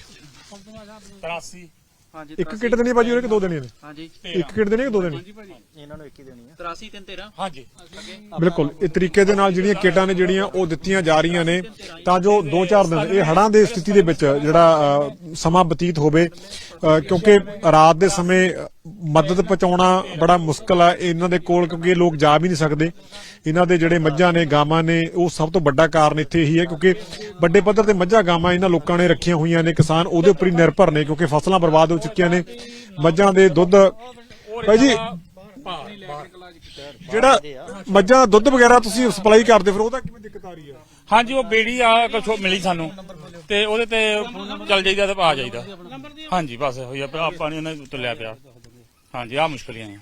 ਹਾਂਜੀ ਇੱਕ ਕਿਟ ਦੇਣੀ ਹੈ ਬਾਜੀ ਉਹਨੇ ਕਿ ਦੋ ਦੇਣੀਆਂ ਨੇ? ਹਾਂਜੀ। ਇੱਕ ਕਿਟ ਦੇਣੀ ਹੈ ਕਿ ਦੋ ਦੇਣੀ ਇਹਨਾਂ ਨੂੰ ਇੱਕ ਹੀ ਦੇਣੀ ਹੈ 83 ਤਿੰਨ 13 ਹਾਂਜੀ। ਬਿਲਕੁਲ। ਇਹ ਤਰੀਕੇ ਦੇ ਨਾਲ ਜਿਹੜੀਆਂ ਕਿਟਾਂ ਨੇ ਜਿਹੜੀਆਂ ਉਹ ਦਿੱਤੀਆਂ ਜਾ ਰਹੀਆਂ ਨੇ ਤਾਂ ਜੋ 2-4 ਦਿਨ ਇਹ ਹੜਾਂ ਦੇ ਸਥਿਤੀ ਦੇ ਵਿੱਚ ਜਿਹੜਾ ਸਮਾਂ ਬਤੀਤ ਹੋਵੇ ਕਿਉਂਕਿ ਰਾਤ ਦੇ ਸਮੇਂ ਮਦਦ ਪਹੁੰਚਾਉਣਾ ਬੜਾ ਮੁਸ਼ਕਲ ਆ। ਇਹਨਾਂ ਦੇ ਕੋਲ ਕਿਉਂਕਿ ਇਹ ਲੋਕ ਜਾ ਵੀ ਨਹੀਂ ਸਕਦੇ। ਇਹਨਾਂ ਦੇ ਜਿਹੜੇ ਮੱਝਾਂ ਨੇ ਗਾਵਾਂ ਨੇ ਉਹ ਸਭ ਤੋਂ ਵੱਡਾ ਕਾਰਨ ਇੱਥੇ ਇਹੀ ਹੈ ਕਿਉਂਕਿ ਵੱਡੇ ਪੱਧਰ ਤੇ ਮੱਝਾਂ ਗਾਵਾਂ ਇਹਨਾਂ ਲੋਕਾਂ ਨੇ ਰੱਖੀਆਂ ਹੋਈਆਂ ਨੇ ਕਿਸਾਨ ਉਹਦੇ ਉੱਪਰ ਹੀ ਨਿਰਭਰ ਨੇ ਕਿਉਂਕਿ ਫਸਲਾਂ ਬਰਬਾਦ ਹੋ ਚੁੱਕੀਆਂ ਨੇ। ਮੱਝਾਂ ਦੇ ਦੁੱਧ ਭਾਈ ਜੀ ਜਿਹੜਾ ਮੱਝਾਂ ਦਾ ਦੁੱਧ ਵਗੈਰਾ ਤੁਸੀਂ ਸਪਲਾਈ ਕਰਦੇ ਫਿਰ ਉਹਦਾ ਕਿਵੇਂ ਦਿੱਕਤ ਆ ਰਹੀ ਹੈ ਹਾਂਜੀ ਉਹ ਬੇੜੀ ਆ ਕੁਛ ਮਿਲੀ ਸਾਨੂੰ। ਤੇ ਉਹਦੇ ਤੇ ਚੱਲ ਜਾਈਦਾ ਤੇ ਆ ਜਾਈਦਾ। ਹਾਂਜੀ ਬਸ ਹੋਈ ਆ ਆਹ ਪਾਣੀ ਉਹਨਾਂ ਉੱਤੇ ਲਿਆ ਪਿਆ। ਹਾਂਜੀ ਆ ਮੁਸ਼ਕਲੀਆਂ ਆ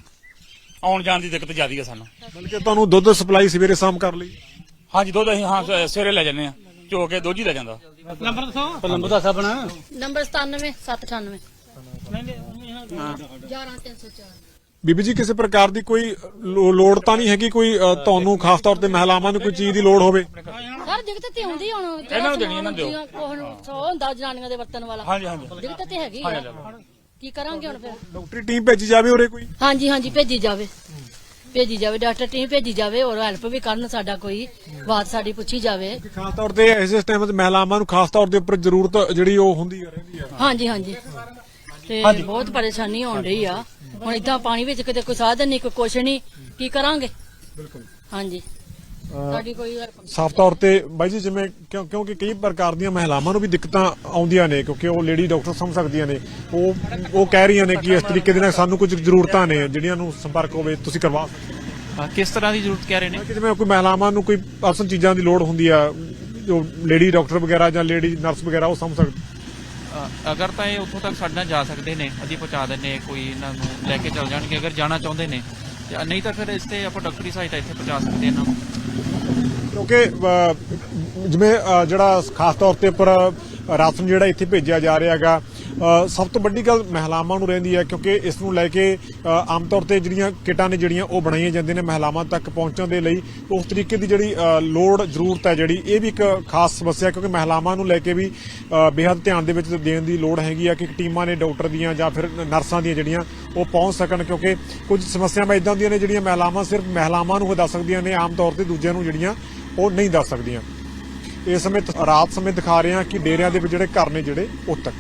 ਆਉਣ ਜਾਣ ਦੀ ਦਿੱਕਤ ਜ਼ਿਆਦੀ ਆ ਸਾਨੂੰ। ਬਲਕਿ ਤੁਹਾਨੂੰ ਦੁੱਧ ਸਪਲਾਈ ਸਵੇਰੇ ਸ਼ਾਮ ਕਰ ਲਈ? ਹਾਂਜੀ ਦੁੱਧ ਅਸੀਂ ਹਾਂ ਸ- ਸਵੇਰੇ ਲੈ ਜਾਂਦੇ ਆ ਚੋ ਕੇ ਦੋਜੀ ਲੈ ਜਾਂਦਾ। ਨੰਬਰ ਦੱਸੋ। ਨੰਬਰ ਦੱਸ ਆਪਣਾ। ਨੰਬਰ 97 798 ਨਹੀਂ ਨਹੀਂ 11304 ਬੀਬੀ ਜੀ ਕਿਸੇ ਪ੍ਰਕਾਰ ਦੀ ਕੋਈ ਲੋੜ ਤਾਂ ਨਹੀਂ ਹੈਗੀ ਕੋਈ ਤੁਹਾਨੂੰ ਖਾਸ ਤੌਰ ਤੇ ਮਹਿਲਾਵਾਂ ਨੂੰ ਕੋਈ ਚੀਜ਼ ਦੀ ਲੋੜ ਹੋਵੇ? ਸਰ ਦਿੱਕਤ ਤੇ ਹੁੰਦੀ ਹੁਣ ਇਹਨਾਂ ਨੂੰ ਦੇਣੀ, ਇਹਨਾਂ ਦਿਓ। ਕੋਹ ਨੂੰ ਸੌ ਹੁੰਦਾ ਜਨਾਨੀਆਂ ਦੇ ਵਰਤਨ ਵਾਲਾ। ਹਾਂਜੀ ਹਾਂਜੀ। ਦਿੱਕਤ ਤੇ ਹੈਗੀ ਆ। ਕੀ ਕਰਾਂਗੇ ਹੁਣ ਫਿਰ? ਡਾਕਟਰੀ ਟੀਮ ਭੇਜੀ ਜਾਵੇ ਉਰੇ ਕੋਈ? ਹਾਂਜੀ ਹਾਂਜੀ ਭੇਜੀ ਜਾਵੇ। ਭੇਜੀ ਜਾਵੇ ਡਾਕਟਰ ਟੀਮ ਭੇਜੀ ਜਾਵੇ ਔਰ ਹੈਲਪ ਵੀ ਕਰਨ ਸਾਡਾ ਕੋਈ ਬਾਤ ਸਾਡੀ ਪੁੱਛੀ ਜਾਵੇ। ਖਾਸ ਤੌਰ ਤੇ ਇਸ ਟਾਈਮ ਤੇ ਮਹਿਲਾਵਾਂ ਨੂੰ ਖਾਸ ਤੌਰ ਦੇ ਉੱਪਰ ਜ਼ਰੂਰਤ ਜਿਹੜੀ ਉਹ ਹੁੰਦੀ ਰਹਿੰਦੀ ਹੈ ਹਾਂਜੀ ਹਾਂਜੀ। ਤੇ ਬਹੁਤ ਪਰੇਸ਼ਾਨੀ ਹੋਣ ਰਹੀ ਆ। ਹੁਣ ਇਦਾਂ ਪਾਣੀ ਵਿੱਚ ਕਿਤੇ ਕੋਈ ਸਾਧਨ ਨਹੀਂ ਕੋਈ ਕੁਛ ਨਹੀਂ ਕੀ ਕਰਾਂਗੇ? ਬਿਲਕੁਲ। ਹਾਂਜੀ। ਸਾਡੀ ਕੋਈ ਸਾਫ਼ ਤੌਰ ਤੇ ਬਾਈ ਜੀ ਜਿਵੇਂ ਕਿਉਂ- ਕਿਉਂਕਿ ਕਈ ਪ੍ਰਕਾਰ ਦੀਆਂ ਮਹਿਲਾਵਾਂ ਨੂੰ ਵੀ ਦਿੱਕਤਾਂ ਆਉਂਦੀਆਂ ਨੇ ਕਿਉਂਕਿ ਉਹ ਲੇਡੀ ਡਾਕਟਰ ਸਮਝ ਸਕਦੀਆਂ ਨੇ। ਉਹ ਉਹ ਕਹਿ ਰਹੀਆਂ ਨੇ ਕਿ ਇਸ ਤਰੀਕੇ ਦੇ ਨਾਲ ਸਾਨੂੰ ਕੁਝ ਜ਼ਰੂਰਤਾਂ ਨੇ ਜਿਹੜੀਆਂ ਨੂੰ ਸੰਪਰਕ ਹੋਵੇ ਤੁਸੀਂ ਕਰਵਾ ਸਕਦੇ ਹੋ ਅ, ਕਿਸ ਤਰ੍ਹਾਂ ਦੀ ਜ਼ਰੂਰਤ ਕਹਿ ਰਹੇ ਨੇ? ਕਿ ਜਿਵੇਂ ਕੋਈ ਮਹਿਲਾਵਾਂ ਨੂੰ ਕੋਈ ਪਰਸਨ ਚੀਜ਼ਾਂ ਦੀ ਲੋੜ ਹੁੰਦੀ ਆ ਜੋ ਲੇਡੀ ਡਾਕਟਰ ਵਗੈਰਾ ਜਾਂ ਲੇਡੀ ਨਰਸ ਵਗੈਰਾ ਉਹ ਸਮਝ ਸਕਦੇ ਅਗਰ ਤਾਂ ਇਹ ਉੱਥੋਂ ਤੱਕ ਸਾਡੇ ਨਾਲ ਜਾ ਸਕਦੇ ਨੇ, ਅਸੀਂ ਪਹੁੰਚਾ ਦਿੰਨੇ ਕੋਈ ਇਹਨਾਂ ਨੂੰ ਲੈ ਕੇ ਚੱਲ ਜਾਣਗੇ, ਅਗਰ ਜਾਣਾ ਚਾਹੁੰਦੇ ਨੇ, ਤੇ ਨਹੀਂ ਤਾਂ ਫਿਰ ਇਸ ਤੇ ਆਪਾਂ ਡਾਕਟਰੀ ਸਹਾਇਤਾ ਇੱਥੇ ਪਹੁੰਚਾ ਸਕਦੇ ਇਹਨਾਂ ਨੂੰ। ਕਿਉਂਕਿ ਜਿਵੇਂ ਜਿਹੜਾ ਖਾਸ ਤੌਰ ਤੇ ਉੱਪਰ ਰਾਸ਼ਨ ਜਿਹੜਾ ਇੱਥੇ ਭੇਜਿਆ ਜਾ ਰਿਹਾ ਹੈਗਾ ਸਭ ਤੋਂ ਵੱਡੀ ਗੱਲ ਮਹਿਲਾਵਾਂ ਨੂੰ ਰਹਿੰਦੀ ਹੈ ਕਿਉਂਕਿ ਇਸ ਨੂੰ ਲੈ ਕੇ ਆਮ ਤੌਰ ਤੇ ਜਿਹੜੀਆਂ ਕਿਟਾਂ ਨੇ ਜਿਹੜੀਆਂ ਉਹ ਬਣਾਈਆਂ ਜਾਂਦੀਆਂ ਨੇ ਮਹਿਲਾਵਾਂ ਤੱਕ ਪਹੁੰਚਣ ਦੇ ਲਈ ਉਸ ਤਰੀਕੇ ਦੀ ਜਿਹੜੀ ਲੋੜ ਜ਼ਰੂਰਤ ਹੈ ਜਿਹੜੀ ਇਹ ਵੀ ਇੱਕ ਖਾਸ ਸਮੱਸਿਆ ਕਿਉਂਕਿ ਮਹਿਲਾਵਾਂ ਨੂੰ ਲੈ ਕੇ ਵੀ ਅਹ, ਬੇਹੱਦ ਧਿਆਨ ਦੇ ਵਿੱਚ ਦੇਣ ਦੀ ਲੋੜ ਹੈਗੀ ਆ ਕਿ ਟੀਮਾਂ ਨੇ ਡਾਕਟਰ ਦੀਆਂ ਜਾਂ ਫਿਰ ਨਰਸਾਂ ਦੀਆਂ ਜਿਹੜੀਆਂ ਉਹ ਪਹੁੰਚ ਸਕਣ ਕਿਉਂਕਿ ਕੁਝ ਸਮੱਸਿਆਵਾਂ ਇਦਾਂ ਦੀਆਂ ਨੇ ਜਿਹੜੀਆਂ ਮਹਿਲਾਵਾਂ ਸਿਰਫ ਮਹਿਲਾਵਾਂ ਨੂੰ ਦੱਸ ਸਕਦੀਆਂ ਨੇ ਆਮ ਤੌਰ ਤੇ ਦੂਜਿਆਂ ਨੂੰ ਜਿਹੜੀਆਂ ਉਹ ਨਹੀਂ ਦੱਸ ਸਕਦੀਆਂ। ਇਸ ਸਮੇਂ ਰਾਤ ਸਮੇਂ ਦਿਖਾ ਰਹੇ ਹਾਂ ਕਿ ਡੇਰਿਆਂ ਦੇ ਵਿੱਚ ਜਿਹੜੇ ਘਰ ਨੇ ਜਿਹੜੇ ਉਹ ਤੱਕ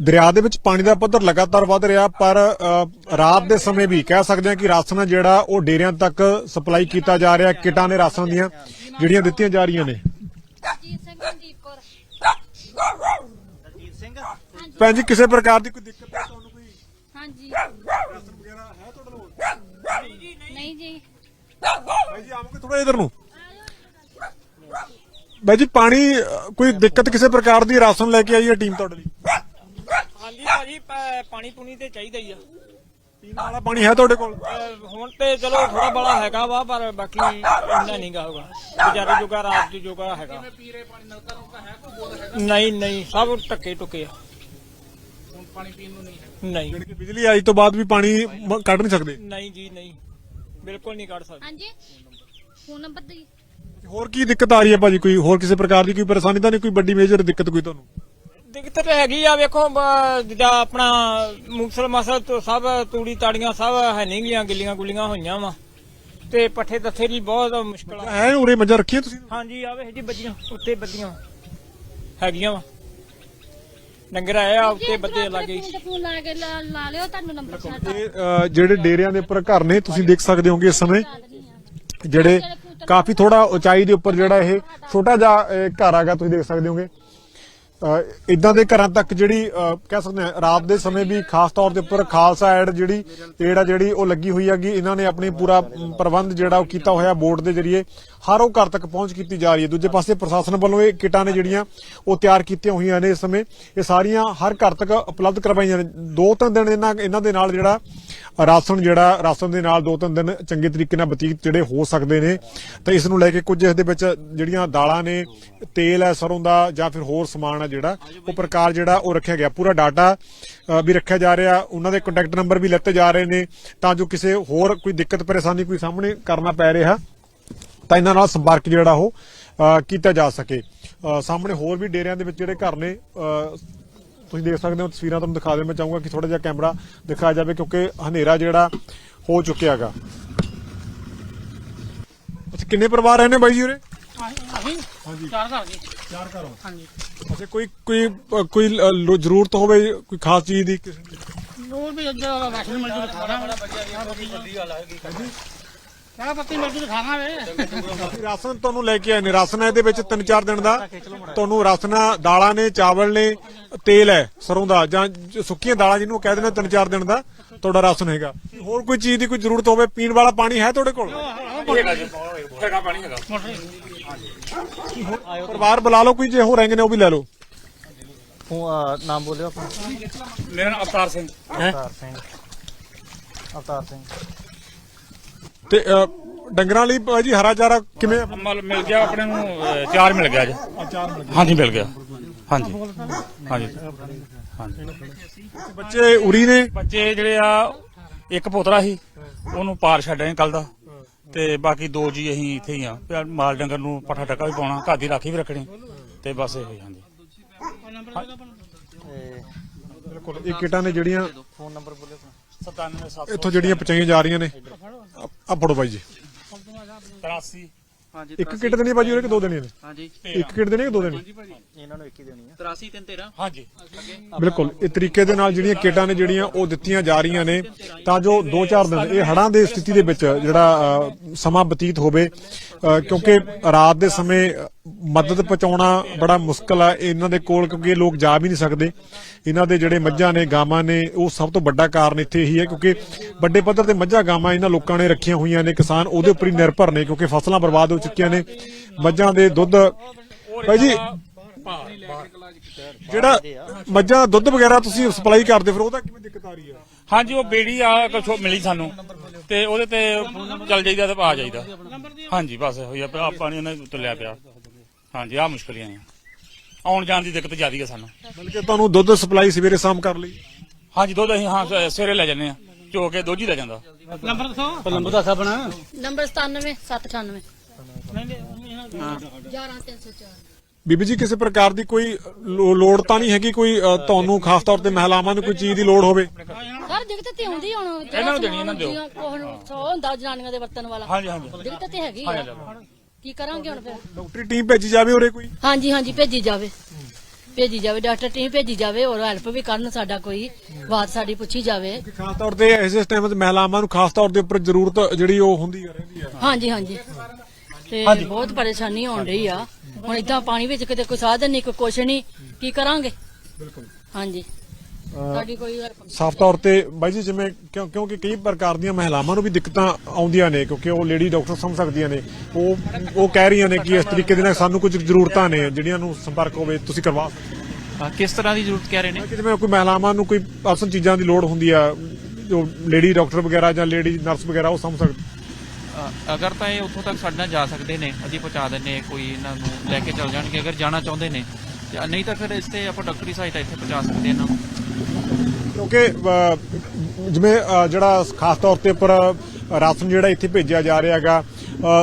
ਦਰਿਆ ਦੇ ਵਿੱਚ ਪਾਣੀ ਦਾ ਪੱਧਰ ਲਗਾਤਾਰ ਵੱਧ ਰਿਹਾ ਪਰ ਰਾਤ ਦੇ ਸਮੇਂ ਵੀ ਕਹਿ ਸਕਦੇ ਹਾਂ ਕਿ ਰਾਸ਼ਨ ਜਿਹੜਾ ਉਹ ਡੇਰਿਆਂ ਤੱਕ ਸਪਲਾਈ ਕੀਤਾ ਜਾ ਰਿਹਾ ਕਿਟਾਂ ਨੇ ਰਾਸ਼ਨ ਦੀਆਂ ਜਿਹੜੀਆਂ ਦਿੱਤੀਆਂ ਜਾ ਰਹੀਆਂ ਨੇ। ਭੈਣ ਜੀ ਕਿਸੇ ਪ੍ਰਕਾਰ ਦੀ ਕੋਈ ਦਿੱਕਤ ਹੈ? ਤੁਹਾਨੂੰ ਕੋਈ ਹਾਂਜੀ। ਰਾਸ਼ਨ ਵਗੈਰਾ ਹੈ ਤੁਹਾਡੇ ਕੋਲ? ਨਹੀਂ ਜੀ। ਭਾਈ ਜੀ ਆਵੋਗੇ ਥੋੜਾ ਇਧਰ ਨੂੰ? ਭਾਈ ਜੀ ਪਾਣੀ ਕੋਈ ਦਿੱਕਤ ਕਿਸੇ ਪ੍ਰਕਾਰ ਦੀ ਰਾਸ਼ਨ ਲੈ ਕੇ ਆਈ ਹੈ ਟੀਮ ਤੁਹਾਡੇ ਲਈ? ਹਾਂਜੀ ਭਾਜੀ ਪ- ਪਾਣੀ ਪੂਣੀ ਤੇ ਚਾਹੀਦਾ ਹੀ ਆ। ਪੀਣ ਵਾਲਾ ਪਾਣੀ ਹੈ ਤੁਹਾਡੇ ਕੋਲ? ਅਹ ਹੁਣ ਤੇ ਚਲੋ ਥੋੜਾ ਬੜਾ ਹੈਗਾ ਵਾ ਪਰ ਬਾਕੀ ਇੰਨਾ ਨਹੀਂ ਗਾ ਹੋਗਾ ਜੋਗਾ ਰਾਤ ਦੀ ਜੋਗਾ ਹੈਗਾ। ਨਹੀਂ ਨਹੀਂ ਸਭ ਟੱਕੇ ਟੁਕੇ ਆ। ਪਾਣੀ ਪੀਣ ਨੂੰ ਨਹੀਂ ਹੈ। ਨਹੀਂ। ਜਿਹੜੀ ਕਿ ਬਿਜਲੀ ਆਈ ਤੋਂ ਬਾਅਦ ਵੀ ਪਾਣੀ ਮ- ਕੱਢ ਨਹੀਂ ਸਕਦੇ? ਨਹੀਂ ਜੀ ਨਹੀਂ। ਬਿਲਕੁਲ ਨਹੀਂ ਕੱਢ ਸਕਦੇ। ਹਾਂਜੀ। ਫੋਨ ਨੰਬਰ ਦੇ ਹੋਰ ਕੀ ਦਿੱਕਤ ਆ ਰਹੀ ਹੈ ਭਾਜੀ? ਕੋਈ ਹੋਰ ਕਿਸੇ ਪ੍ਰਕਾਰ ਦੀ ਕੋਈ ਪਰੇਸ਼ਾਨੀ ਤਾਂ ਨਹੀਂ? ਕੋਈ ਵੱਡੀ ਮੇਜਰ ਦਿੱਕਤ ਕੋਈ ਤੁਹਾਨੂੰ? ਦਿੱਕਤ ਹੈਗੀ ਆ ਵੇਖੋ ਜਿੱਦਾਂ ਆਪਣਾ ਮੁਕਸਲ ਮਸਲ ਤੋਂ ਸਭ ਤੂੜੀ ਤਾੜੀਆਂ ਸਭ ਹੈ ਨਹੀਂ ਗੀਆਂ ਗਿੱਲੀਆਂ ਗੁੱਲੀਆਂ ਹੋਈਆਂ ਵਾ। ਤੇ ਪੱਠੇ ਦੱਥੇ ਦੀ ਬਹੁਤ ਮੁਸ਼ਕਲ ਆ। ਹੈ ਉਰੇ ਮੱਝਾਂ ਰੱਖੀਆਂ ਤੁਸੀਂ? ਹਾਂਜੀ ਆਵੇ ਜੀ ਬੱਜੀਆਂ ਉੱਤੇ ਬੱਦੀਆਂ ਹੈਗੀਆਂ ਵਾ। ਡੰਗਰ ਆਇਆ ਉੱਤੇ ਬੱਦੇ ਲੱਗੇ। ਫੋਨ ਲਾ ਕੇ ਲਾ ਲਾ ਲਿਓ ਤੁਹਾਨੂੰ ਨੰਬਰ ਛੱਡ ਇਹ ਅ, ਜਿਹੜੇ ਡੇਰਿਆਂ ਦੇ ਉੱਪਰ ਘਰ ਨੇ ਤੁਸੀਂ ਦੇਖ ਸਕਦੇ ਹੋਗੇ ਇਸ ਸਮੇਂ। ਜਿਹੜੇ ਕਾਫੀ ਥੋੜਾ ਉਚਾਈ ਦੇ ਉੱਪਰ ਜਿਹੜਾ ਇਹ ਛੋਟਾ ਜਿਹਾ ਅ, ਘਰ ਹੈਗਾ ਤੁਸੀਂ ਦੇਖ ਸਕਦੇ ਹੋਗੇ। ਇਦਾਂ ਦੇ ਘਰਾਂ ਤੱਕ ਜਿਹੜੀ ਅ, ਕਹਿ ਸਕਦੇ ਹਾਂ ਰਾਤ ਦੇ ਸਮੇਂ ਵੀ ਖਾਸ ਤੌਰ ਦੇ ਉੱਪਰ ਖਾਲਸਾ ਐਡ ਜਿਹੜੀ ਏਡ ਆ ਜਿਹੜੀ ਉਹ ਲੱਗੀ ਹੋਈ ਹੈਗੀ ਇਹਨਾਂ ਨੇ ਆਪਣੀ ਪੂਰਾ ਪ੍ਰਬੰਧ ਜਿਹੜਾ ਉਹ ਕੀਤਾ ਹੋਇਆ ਬੋਰਡ ਦੇ ਜਰੀਏ। ਹਰ ਉਹ ਘਰ ਤੱਕ ਪਹੁੰਚ ਕੀਤੀ ਜਾ ਰਹੀ ਹੈ। ਦੂਜੇ ਪਾਸੇ ਪ੍ਰਸ਼ਾਸਨ ਵੱਲੋਂ ਇਹ ਕਿਟਾਂ ਨੇ ਜਿਹੜੀਆਂ ਉਹ ਤਿਆਰ ਕੀਤੀਆਂ ਹੋਈਆਂ ਨੇ ਇਸ ਸਮੇਂ। ਇਹ ਸਾਰੀਆਂ ਹਰ ਘਰ ਤੱਕ ਉਪਲਬਧ ਕਰਵਾਈਆਂ ਨੇ। ਦੋ ਤਿੰਨ ਦਿਨ ਇਹਨਾਂ ਇਹਨਾਂ ਦੇ ਨਾਲ ਜਿਹੜਾ ਰਾਸ਼ਨ ਜਿਹੜਾ, ਰਾਸ਼ਨ ਦੇ ਨਾਲ ਦੋ ਤਿੰਨ ਦਿਨ ਚੰਗੇ ਤਰੀਕੇ ਨਾਲ ਬਤੀਤ ਜਿਹੜੇ ਹੋ ਸਕਦੇ ਨੇ। ਤਾਂ ਇਸ ਨੂੰ ਲੈ ਕੇ ਕੁਝ ਇਸ ਦੇ ਵਿੱਚ ਜਿਹੜੀਆਂ ਦਾਲਾਂ ਨੇ, ਤੇਲ ਹੈ ਸਰੋਂ ਦਾ ਜਾਂ ਫਿਰ ਹੋਰ ਸਮਾਨ ਹੈ ਜਿਹੜਾ, ਉਹ ਪ੍ਰਕਾਰ ਜਿਹੜਾ ਉਹ ਰੱਖਿਆ ਗਿਆ। ਪੂਰਾ ਡਾਟਾ ਵੀ ਰੱਖਿਆ ਜਾ ਰਿਹਾ। ਉਹਨਾਂ ਦੇ ਕੰਟੈਕਟ ਨੰਬਰ ਵੀ ਲੱਤੇ ਜਾ ਰਹੇ ਨੇ। ਤਾਂ ਜੋ ਕਿਸੇ ਹੋਰ ਕੋਈ ਦਿੱਕਤ, ਪਰੇਸ਼ਾਨੀ ਕੋਈ ਸਾਹਮਣੇ ਕਰਨਾ ਪੈ ਰਿਹਾ। ਤਾਂ ਇਹਨਾਂ ਨਾਲ ਸੰਪਰਕ ਜਿਹੜਾ ਉਹ ਕੀਤਾ ਜਾ ਸਕੇ। ਸਾਹਮਣੇ ਹੋਰ ਵੀ ਡੇਰਿਆਂ ਦੇ ਵਿੱਚ ਜਿਹੜੇ ਘਰ ਨੇ ਤੁਸੀਂ ਦੇਖ ਸਕਦੇ ਹੋ ਤਸਵੀਰਾਂ ਤੁਹਾਨੂੰ ਦਿਖਾ ਦੇ ਮੈਂ ਚਾਹੂੰਗਾ ਕਿ ਥੋੜਾ ਜਿਹਾ ਕੈਮਰਾ ਦਿਖਾਇਆ ਜਾਵੇ ਕਿਉਂਕਿ ਹਨੇਰਾ ਜਿਹੜਾ ਹੋ ਚੁੱਕਿਆ ਹੈਗਾ। ਅੱਛਾ ਕਿੰਨੇ ਪਰਿਵਾਰ ਰਹਿੰਦੇ ਬਾਈ ਜੀ ਉਰੇ? ਹਾਂਜੀ ਚਾਰ ਘਰ ਜੀ। ਚਾਰ ਘਰੋਂ ਹਾਂਜੀ। ਅੱਛਾ ਕੋਈ ਕੋਈ ਕੋਈ ਜ਼ਰੂਰਤ ਹੋਵੇ ਕੋਈ ਖਾਸ ਚੀਜ਼ ਦੀ? ਲੋੜ ਵੀ ਅੱਜ ਰਾਸ਼ਨ ਮਿਲ ਜੂ ਖਾਣਾ ਚਾਹ ਪੱਤੀ ਮਿਲ ਜੂ ਖਾਣਾ ਵੇ? ਅਸੀਂ ਰਾਸ਼ਨ ਤੁਹਾਨੂੰ ਲੈ ਕੇ ਆਏ ਨੇ। ਰਾਸ਼ਨ ਹੈ ਇਹਦੇ ਵਿੱਚ 3-4 ਦਿਨ ਦਾ। ਤੁਹਾਨੂੰ ਰਾਸ਼ਨ ਦਾਲਾਂ ਨੇ ਚਾਵਲ ਨੇ ਤੇਲ ਹੈ ਸਰੋਂ ਦਾ ਜਾਂ ਸੁੱਕੀਆਂ ਦਾਲਾਂ ਜਿਹਨੂੰ ਕਹਿ ਦਿੰਦੇ 3-4 ਦਿਨ ਦਾ ਤੁਹਾਡਾ ਰਾਸ਼ਨ ਹੈਗਾ। ਹੋਰ ਕੋਈ ਚੀਜ਼ ਦੀ ਕੋਈ ਜ਼ਰੂਰਤ ਹੋਵੇ? ਪੀਣ ਵਾਲਾ ਪਾਣੀ ਹੈ ਤੁਹਾਡੇ ਕੋਲ? ਹੈਗਾ ਪਾਣੀ ਹੈਗਾ ਪਰਿਵਾਰ ਬੁਲਾ ਲਓ ਕੋਈ ਜੇ ਹੋ ਰਹਿੰਗੇ ਨੇ ਉਹ ਵੀ ਲੈ ਲਓ। ਨਾਮ ਬੋਲਿਓ ਆਪਣਾ। ਮੇਰਾ ਨਾਮ ਅਵਤਾਰ ਸਿੰਘ। ਅਵਤਾਰ ਸਿੰਘ। ਅਵਤਾਰ ਸਿੰਘ। ਤੇ ਡੰਗਰਾਂ ਲਈ ਭਾਜੀ ਹਰਾ ਚਾਰਾ ਕਿਵੇਂ? ਆ? ਮਿਲ ਗਿਆ ਆਪਣੇ ਨੂੰ ਚਾਰ ਮਿਲ ਗਿਆ ਜੀ। ਹਾਂਜੀ ਮਿਲ ਗਿਆ। ਹਾਂਜੀ। ਹਾਂਜੀ। ਹਾਂਜੀ। ਬੱਚੇ ਉਰੀ ਨੇ? ਬੱਚੇ ਜਿਹੜੇ ਆ ਇੱਕ ਪੋਤਰਾ ਸੀ ਉਹਨੂੰ ਪਾਰ ਛੱਡੇ ਕੱਲ ਦਾ। ਤੇ ਬਾਕੀ ਦੋ ਜੀ ਅਸੀਂ ਇੱਥੇ ਹੀ ਆ। ਮਾਲ ਡੰਗਰ ਨੂੰ ਪੱਠਾ ਟੱਕਾ ਵੀ ਪਾਉਣਾ ਘਰ ਦੀ ਰਾਖੀ ਵੀ ਰੱਖਣੀ ਤੇ ਬਸ ਇਹੋ ਹੀ ਹਾਂਜੀ। ਬਿਲਕੁਲ ਇਹ ਕਿਟਾਂ ਨੇ ਜਿਹੜੀਆਂ ਫੋਨ ਨੰਬਰ ਬੋਲੇ 97700 ਇੱਥੋਂ ਜਿਹੜੀਆਂ ਪਚਾਈਆਂ ਜਾ ਰਹੀਆਂ ਨੇ ਆ ਫੜੋ ਬਾਈ ਜੀ। 83 ਹਾਂਜੀ ਇੱਕ ਕਿੱਟ ਦੇਣੀ ਹੈ ਬਾਈ ਉਹਨੇ ਕਿ ਦੋ ਦੇਣੀਆਂ ਨੇ? ਹਾਂਜੀ। ਇੱਕ ਕਿੱਟ ਦੇਣੀ ਕਿ ਦੋ ਦੇਣੀ? ਇਹਨਾਂ ਨੂੰ ਇੱਕ ਹੀ ਦੇਣੀ ਆ। 83 ਤਿੰਨ 13 ਹਾਂਜੀ। ਬਿਲਕੁਲ ਇਹ ਤਰੀਕੇ ਦੇ ਨਾਲ ਜਿਹੜੀਆਂ ਕਿਟਾਂ ਨੇ ਜਿਹੜੀਆਂ ਉਹ ਦਿੱਤੀਆਂ ਜਾ ਰਹੀਆਂ ਨੇ ਤਾਂ ਜੋ 2-4 ਦਿਨ ਇਹ ਹੜਾਂ ਦੇ ਸਥਿਤੀ ਦੇ ਵਿੱਚ ਜਿਹੜਾ ਸਮਾਂ ਬਤੀਤ ਹੋਵੇ ਕਿਉਂਕਿ ਰਾਤ ਦੇ ਸਮੇਂ ਮਦਦ ਪਹੁੰਚਾਉਣਾ ਬੜਾ ਮੁਸ਼ਕਲ ਹੈ ਇਹਨਾਂ ਦੇ ਕੋਲ ਕਿਉਂਕਿ ਇਹ ਲੋਕ ਜਾ ਵੀ ਨਹੀਂ ਸਕਦੇ। ਇਹਨਾਂ ਦੇ ਜਿਹੜੇ ਮੱਝਾਂ ਨੇ ਗਾਵਾਂ ਨੇ ਉਹ ਸਭ ਤੋਂ ਵੱਡਾ ਕਾਰਨ ਇੱਥੇ ਇਹੀ ਹੈ ਕਿਉਂਕਿ ਵੱਡੇ ਪੱਧਰ ਤੇ ਮੱਝਾਂ ਗਾਵਾਂ ਇਹਨਾਂ ਲੋਕਾਂ ਨੇ ਰੱਖੀਆਂ ਹੋਈਆਂ ਨੇ ਕਿਸਾਨ ਉਹਦੇ ਉੱਪਰ ਹੀ ਨਿਰਭਰ ਨੇ ਕਿਉਂਕਿ ਫਸਲਾਂ ਬਰਬਾਦ ਹੋ ਚੁੱਕੀਆਂ ਨੇ। ਮੱਝਾਂ ਦੇ ਦੁੱਧ ਭਾਈ ਜੀ ਜਿਹੜਾ ਮੱਝਾਂ ਦਾ ਦੁੱਧ ਵਗੈਰਾ ਤੁਸੀਂ ਸਪਲਾਈ ਕਰਦੇ ਫਿਰ ਉਹਦਾ ਕਿਵੇਂ ਦਿੱਕਤ ਆ ਰਹੀ ਹੈ ਹਾਂਜੀ ਉਹ ਬੇੜੀ ਆ ਕੁਛ ਮਿਲੀ ਸਾਨੂੰ। ਤੇ ਉਹਦੇ ਤੇ ਚੱਲ ਜਾਈਦਾ ਤੇ ਆ ਜਾਈਦਾ। ਹਾਂਜੀ ਬਸ ਇਹੋ ਹੀ ਆ ਆਹ ਪਾਣੀ ਉਹਨਾਂ ਉੱਤੇ ਲਿਆ ਪਿਆ। ਹਾਂਜੀ ਆ ਮੁਸ਼ਕਲੀਆਂ ਆ ਆਉਣ ਜਾਣ ਦੀ ਦਿੱਕਤ ਜ਼ਿਆਦੀ ਆ ਸਾਨੂੰ। ਬਲਕਿ ਤੁਹਾਨੂੰ ਦੁੱਧ ਸਪਲਾਈ ਸਵੇਰੇ ਸ਼ਾਮ ਕਰ ਲਈ। ਹਾਂਜੀ ਦੁੱਧ ਅਸੀਂ ਹਾਂ ਸ- ਸਵੇਰੇ ਲੈ ਜਾਂਦੇ ਆ। ਚੋ ਕੇ ਹੀ ਲੈ ਜਾਂਦਾ। ਨੰਬਰ ਦੱਸੋ। ਨੰਬਰ ਦੱਸ ਆਪਣਾ। ਨੰਬਰ 97 798 11304 ਬੀਬੀ ਜੀ ਕਿਸੇ ਪ੍ਰਕਾਰ ਦੀ ਕੋਈ ਲੋੜ ਤਾਂ ਨਹੀਂ ਹੈਗੀ ਕੋਈ ਤੁਹਾਨੂੰ ਖਾਸ ਤੌਰ ਤੇ ਮਹਿਲਾਵਾਂ ਨੂੰ ਕੋਈ ਚੀਜ਼ ਦੀ ਲੋੜ ਹੋਵੇ? ਸਰ ਦਿੱਕਤ ਤੇ ਆਉਂਦੀ ਹੁਣ ਇਹਨਾਂ ਨੂੰ ਦੇਣੀ, ਇਹਨਾਂ ਦਿਓ। ਕੋਹ ਨੂੰ ਸੌ ਹੁੰਦਾ ਜਨਾਨੀਆਂ ਦੇ ਵਰਤਨ ਵਾਲਾ। ਹਾਂਜੀ ਹਾਂਜੀ। ਦਿੱਕਤ ਤੇ ਹੈਗੀ ਆ। ਕੀ ਕਰਾਂਗੇ ਹੁਣ ਫਿਰ? ਡਾਕਟਰੀ ਟੀਮ ਭੇਜੀ ਜਾਵੇ ਉਰੇ ਕੋਈ? ਹਾਂਜੀ ਹਾਂਜੀ ਭੇਜੀ ਜਾਵੇ। ਭੇਜੀ ਜਾਵੇ ਡਾਕਟਰ ਟੀਮ ਭੇਜੀ ਜਾਵੇ ਔਰ ਹੈਲਪ ਵੀ ਕਰਨ ਸਾਡਾ ਕੋਈ ਬਾਤ ਸਾਡੀ ਪੁੱਛੀ ਜਾਵੇ। ਖਾਸ ਤੌਰ ਤੇ ਇਸ ਇਸ ਟਾਈਮ ਤੇ ਮਹਿਲਾਵਾਂ ਨੂੰ ਖਾਸ ਤੌਰ ਦੇ ਉੱਪਰ ਜ਼ਰੂਰਤ ਜਿਹੜੀ ਉਹ ਹੁੰਦੀ ਹੈ ਰਹਿੰਦੀ ਹੈ ਹਾਂਜੀ ਹਾਂਜੀ। ਤੇ ਬਹੁਤ ਪਰੇਸ਼ਾਨੀ ਹੋਣ ਰਹੀ ਆ। ਹੁਣ ਇਦਾਂ ਪਾਣੀ ਵਿੱਚ ਕਿਤੇ ਕੋਈ ਸਾਧਨ ਨਹੀਂ ਕੋਈ ਕੁਛ ਨਹੀਂ ਕੀ ਕਰਾਂਗੇ? ਬਿਲਕੁਲ। ਹਾਂਜੀ। ਸਾਡੀ ਕੋਈ ਸਾਫ਼ ਤੌਰ ਤੇ ਬਾਈ ਜੀ ਜਿਵੇਂ ਕਿਉਂ- ਕਿਉਂਕਿ ਕਈ ਪ੍ਰਕਾਰ ਦੀਆਂ ਮਹਿਲਾਵਾਂ ਨੂੰ ਵੀ ਦਿੱਕਤਾਂ ਆਉਂਦੀਆਂ ਨੇ ਕਿਉਂਕਿ ਉਹ ਲੇਡੀ ਡਾਕਟਰ ਸਮਝ ਸਕਦੀਆਂ ਨੇ। ਉਹ ਉਹ ਕਹਿ ਰਹੀਆਂ ਨੇ ਕਿ ਇਸ ਤਰੀਕੇ ਦੇ ਨਾਲ ਸਾਨੂੰ ਕੁਝ ਜ਼ਰੂਰਤਾਂ ਨੇ ਜਿਹੜੀਆਂ ਨੂੰ ਸੰਪਰਕ ਹੋਵੇ ਤੁਸੀਂ ਕਰਵਾ ਸਕਦੇ ਹੋ। ਅ, ਕਿਸ ਤਰ੍ਹਾਂ ਦੀ ਜ਼ਰੂਰਤ ਕਹਿ ਰਹੇ ਨੇ? ਕਿ ਜਿਵੇਂ ਕੋਈ ਮਹਿਲਾਵਾਂ ਨੂੰ ਕੋਈ ਪਰਸਨ ਚੀਜ਼ਾਂ ਦੀ ਲੋੜ ਹੁੰਦੀ ਆ ਜੋ ਲੇਡੀ ਡਾਕਟਰ ਵਗੈਰਾ ਜਾਂ ਲੇਡੀ ਨਰਸ ਵਗੈਰਾ ਉਹ ਸਮਝ ਸਕਦੇ ਅਗਰ ਤਾਂ ਇਹ ਉੱਥੋਂ ਤੱਕ ਸਾਡੇ ਨਾਲ ਜਾ ਸਕਦੇ ਨੇ, ਅਸੀਂ ਪਹੁੰਚਾ ਦਿੰਨੇ ਕੋਈ ਇਹਨਾਂ ਨੂੰ ਲੈ ਕੇ ਚੱਲ ਜਾਣਗੇ, ਅਗਰ ਜਾਣਾ ਚਾਹੁੰਦੇ ਨੇ, ਤੇ ਨਹੀਂ ਤਾਂ ਫਿਰ ਇਸ ਤੇ ਆਪਾਂ ਡਾਕਟਰੀ ਸਹਾਇਤਾ ਇੱਥੇ ਪਹੁੰਚਾ ਸਕਦੇ ਇਹਨਾਂ ਨੂੰ। ਕਿਉਂਕਿ ਜਿਵੇਂ ਜਿਹੜਾ ਖਾਸ ਤੌਰ ਤੇ ਉੱਪਰ ਰਾਸ਼ਨ ਜਿਹੜਾ ਇੱਥੇ ਭੇਜਿਆ ਜਾ ਰਿਹਾ ਹੈਗਾ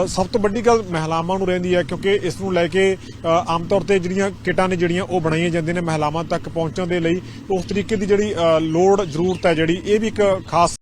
ਸਭ ਤੋਂ ਵੱਡੀ ਗੱਲ ਮਹਿਲਾਵਾਂ ਨੂੰ ਰਹਿੰਦੀ ਹੈ, ਕਿਉਂਕਿ ਇਸ ਨੂੰ ਲੈ ਕੇ ਆਮ ਤੌਰ ਤੇ ਜਿਹੜੀਆਂ ਕਿਟਾਂ ਨੇ, ਜਿਹੜੀਆਂ ਉਹ ਬਣਾਈਆਂ ਜਾਂਦੀਆਂ ਨੇ ਮਹਿਲਾਵਾਂ ਤੱਕ ਪਹੁੰਚਣ ਦੇ ਲਈ, ਉਸ ਤਰੀਕੇ ਦੀ ਜਿਹੜੀ ਲੋੜ, ਜ਼ਰੂਰਤ ਹੈ ਜਿਹੜੀ, ਇਹ ਵੀ ਇੱਕ ਖਾਸ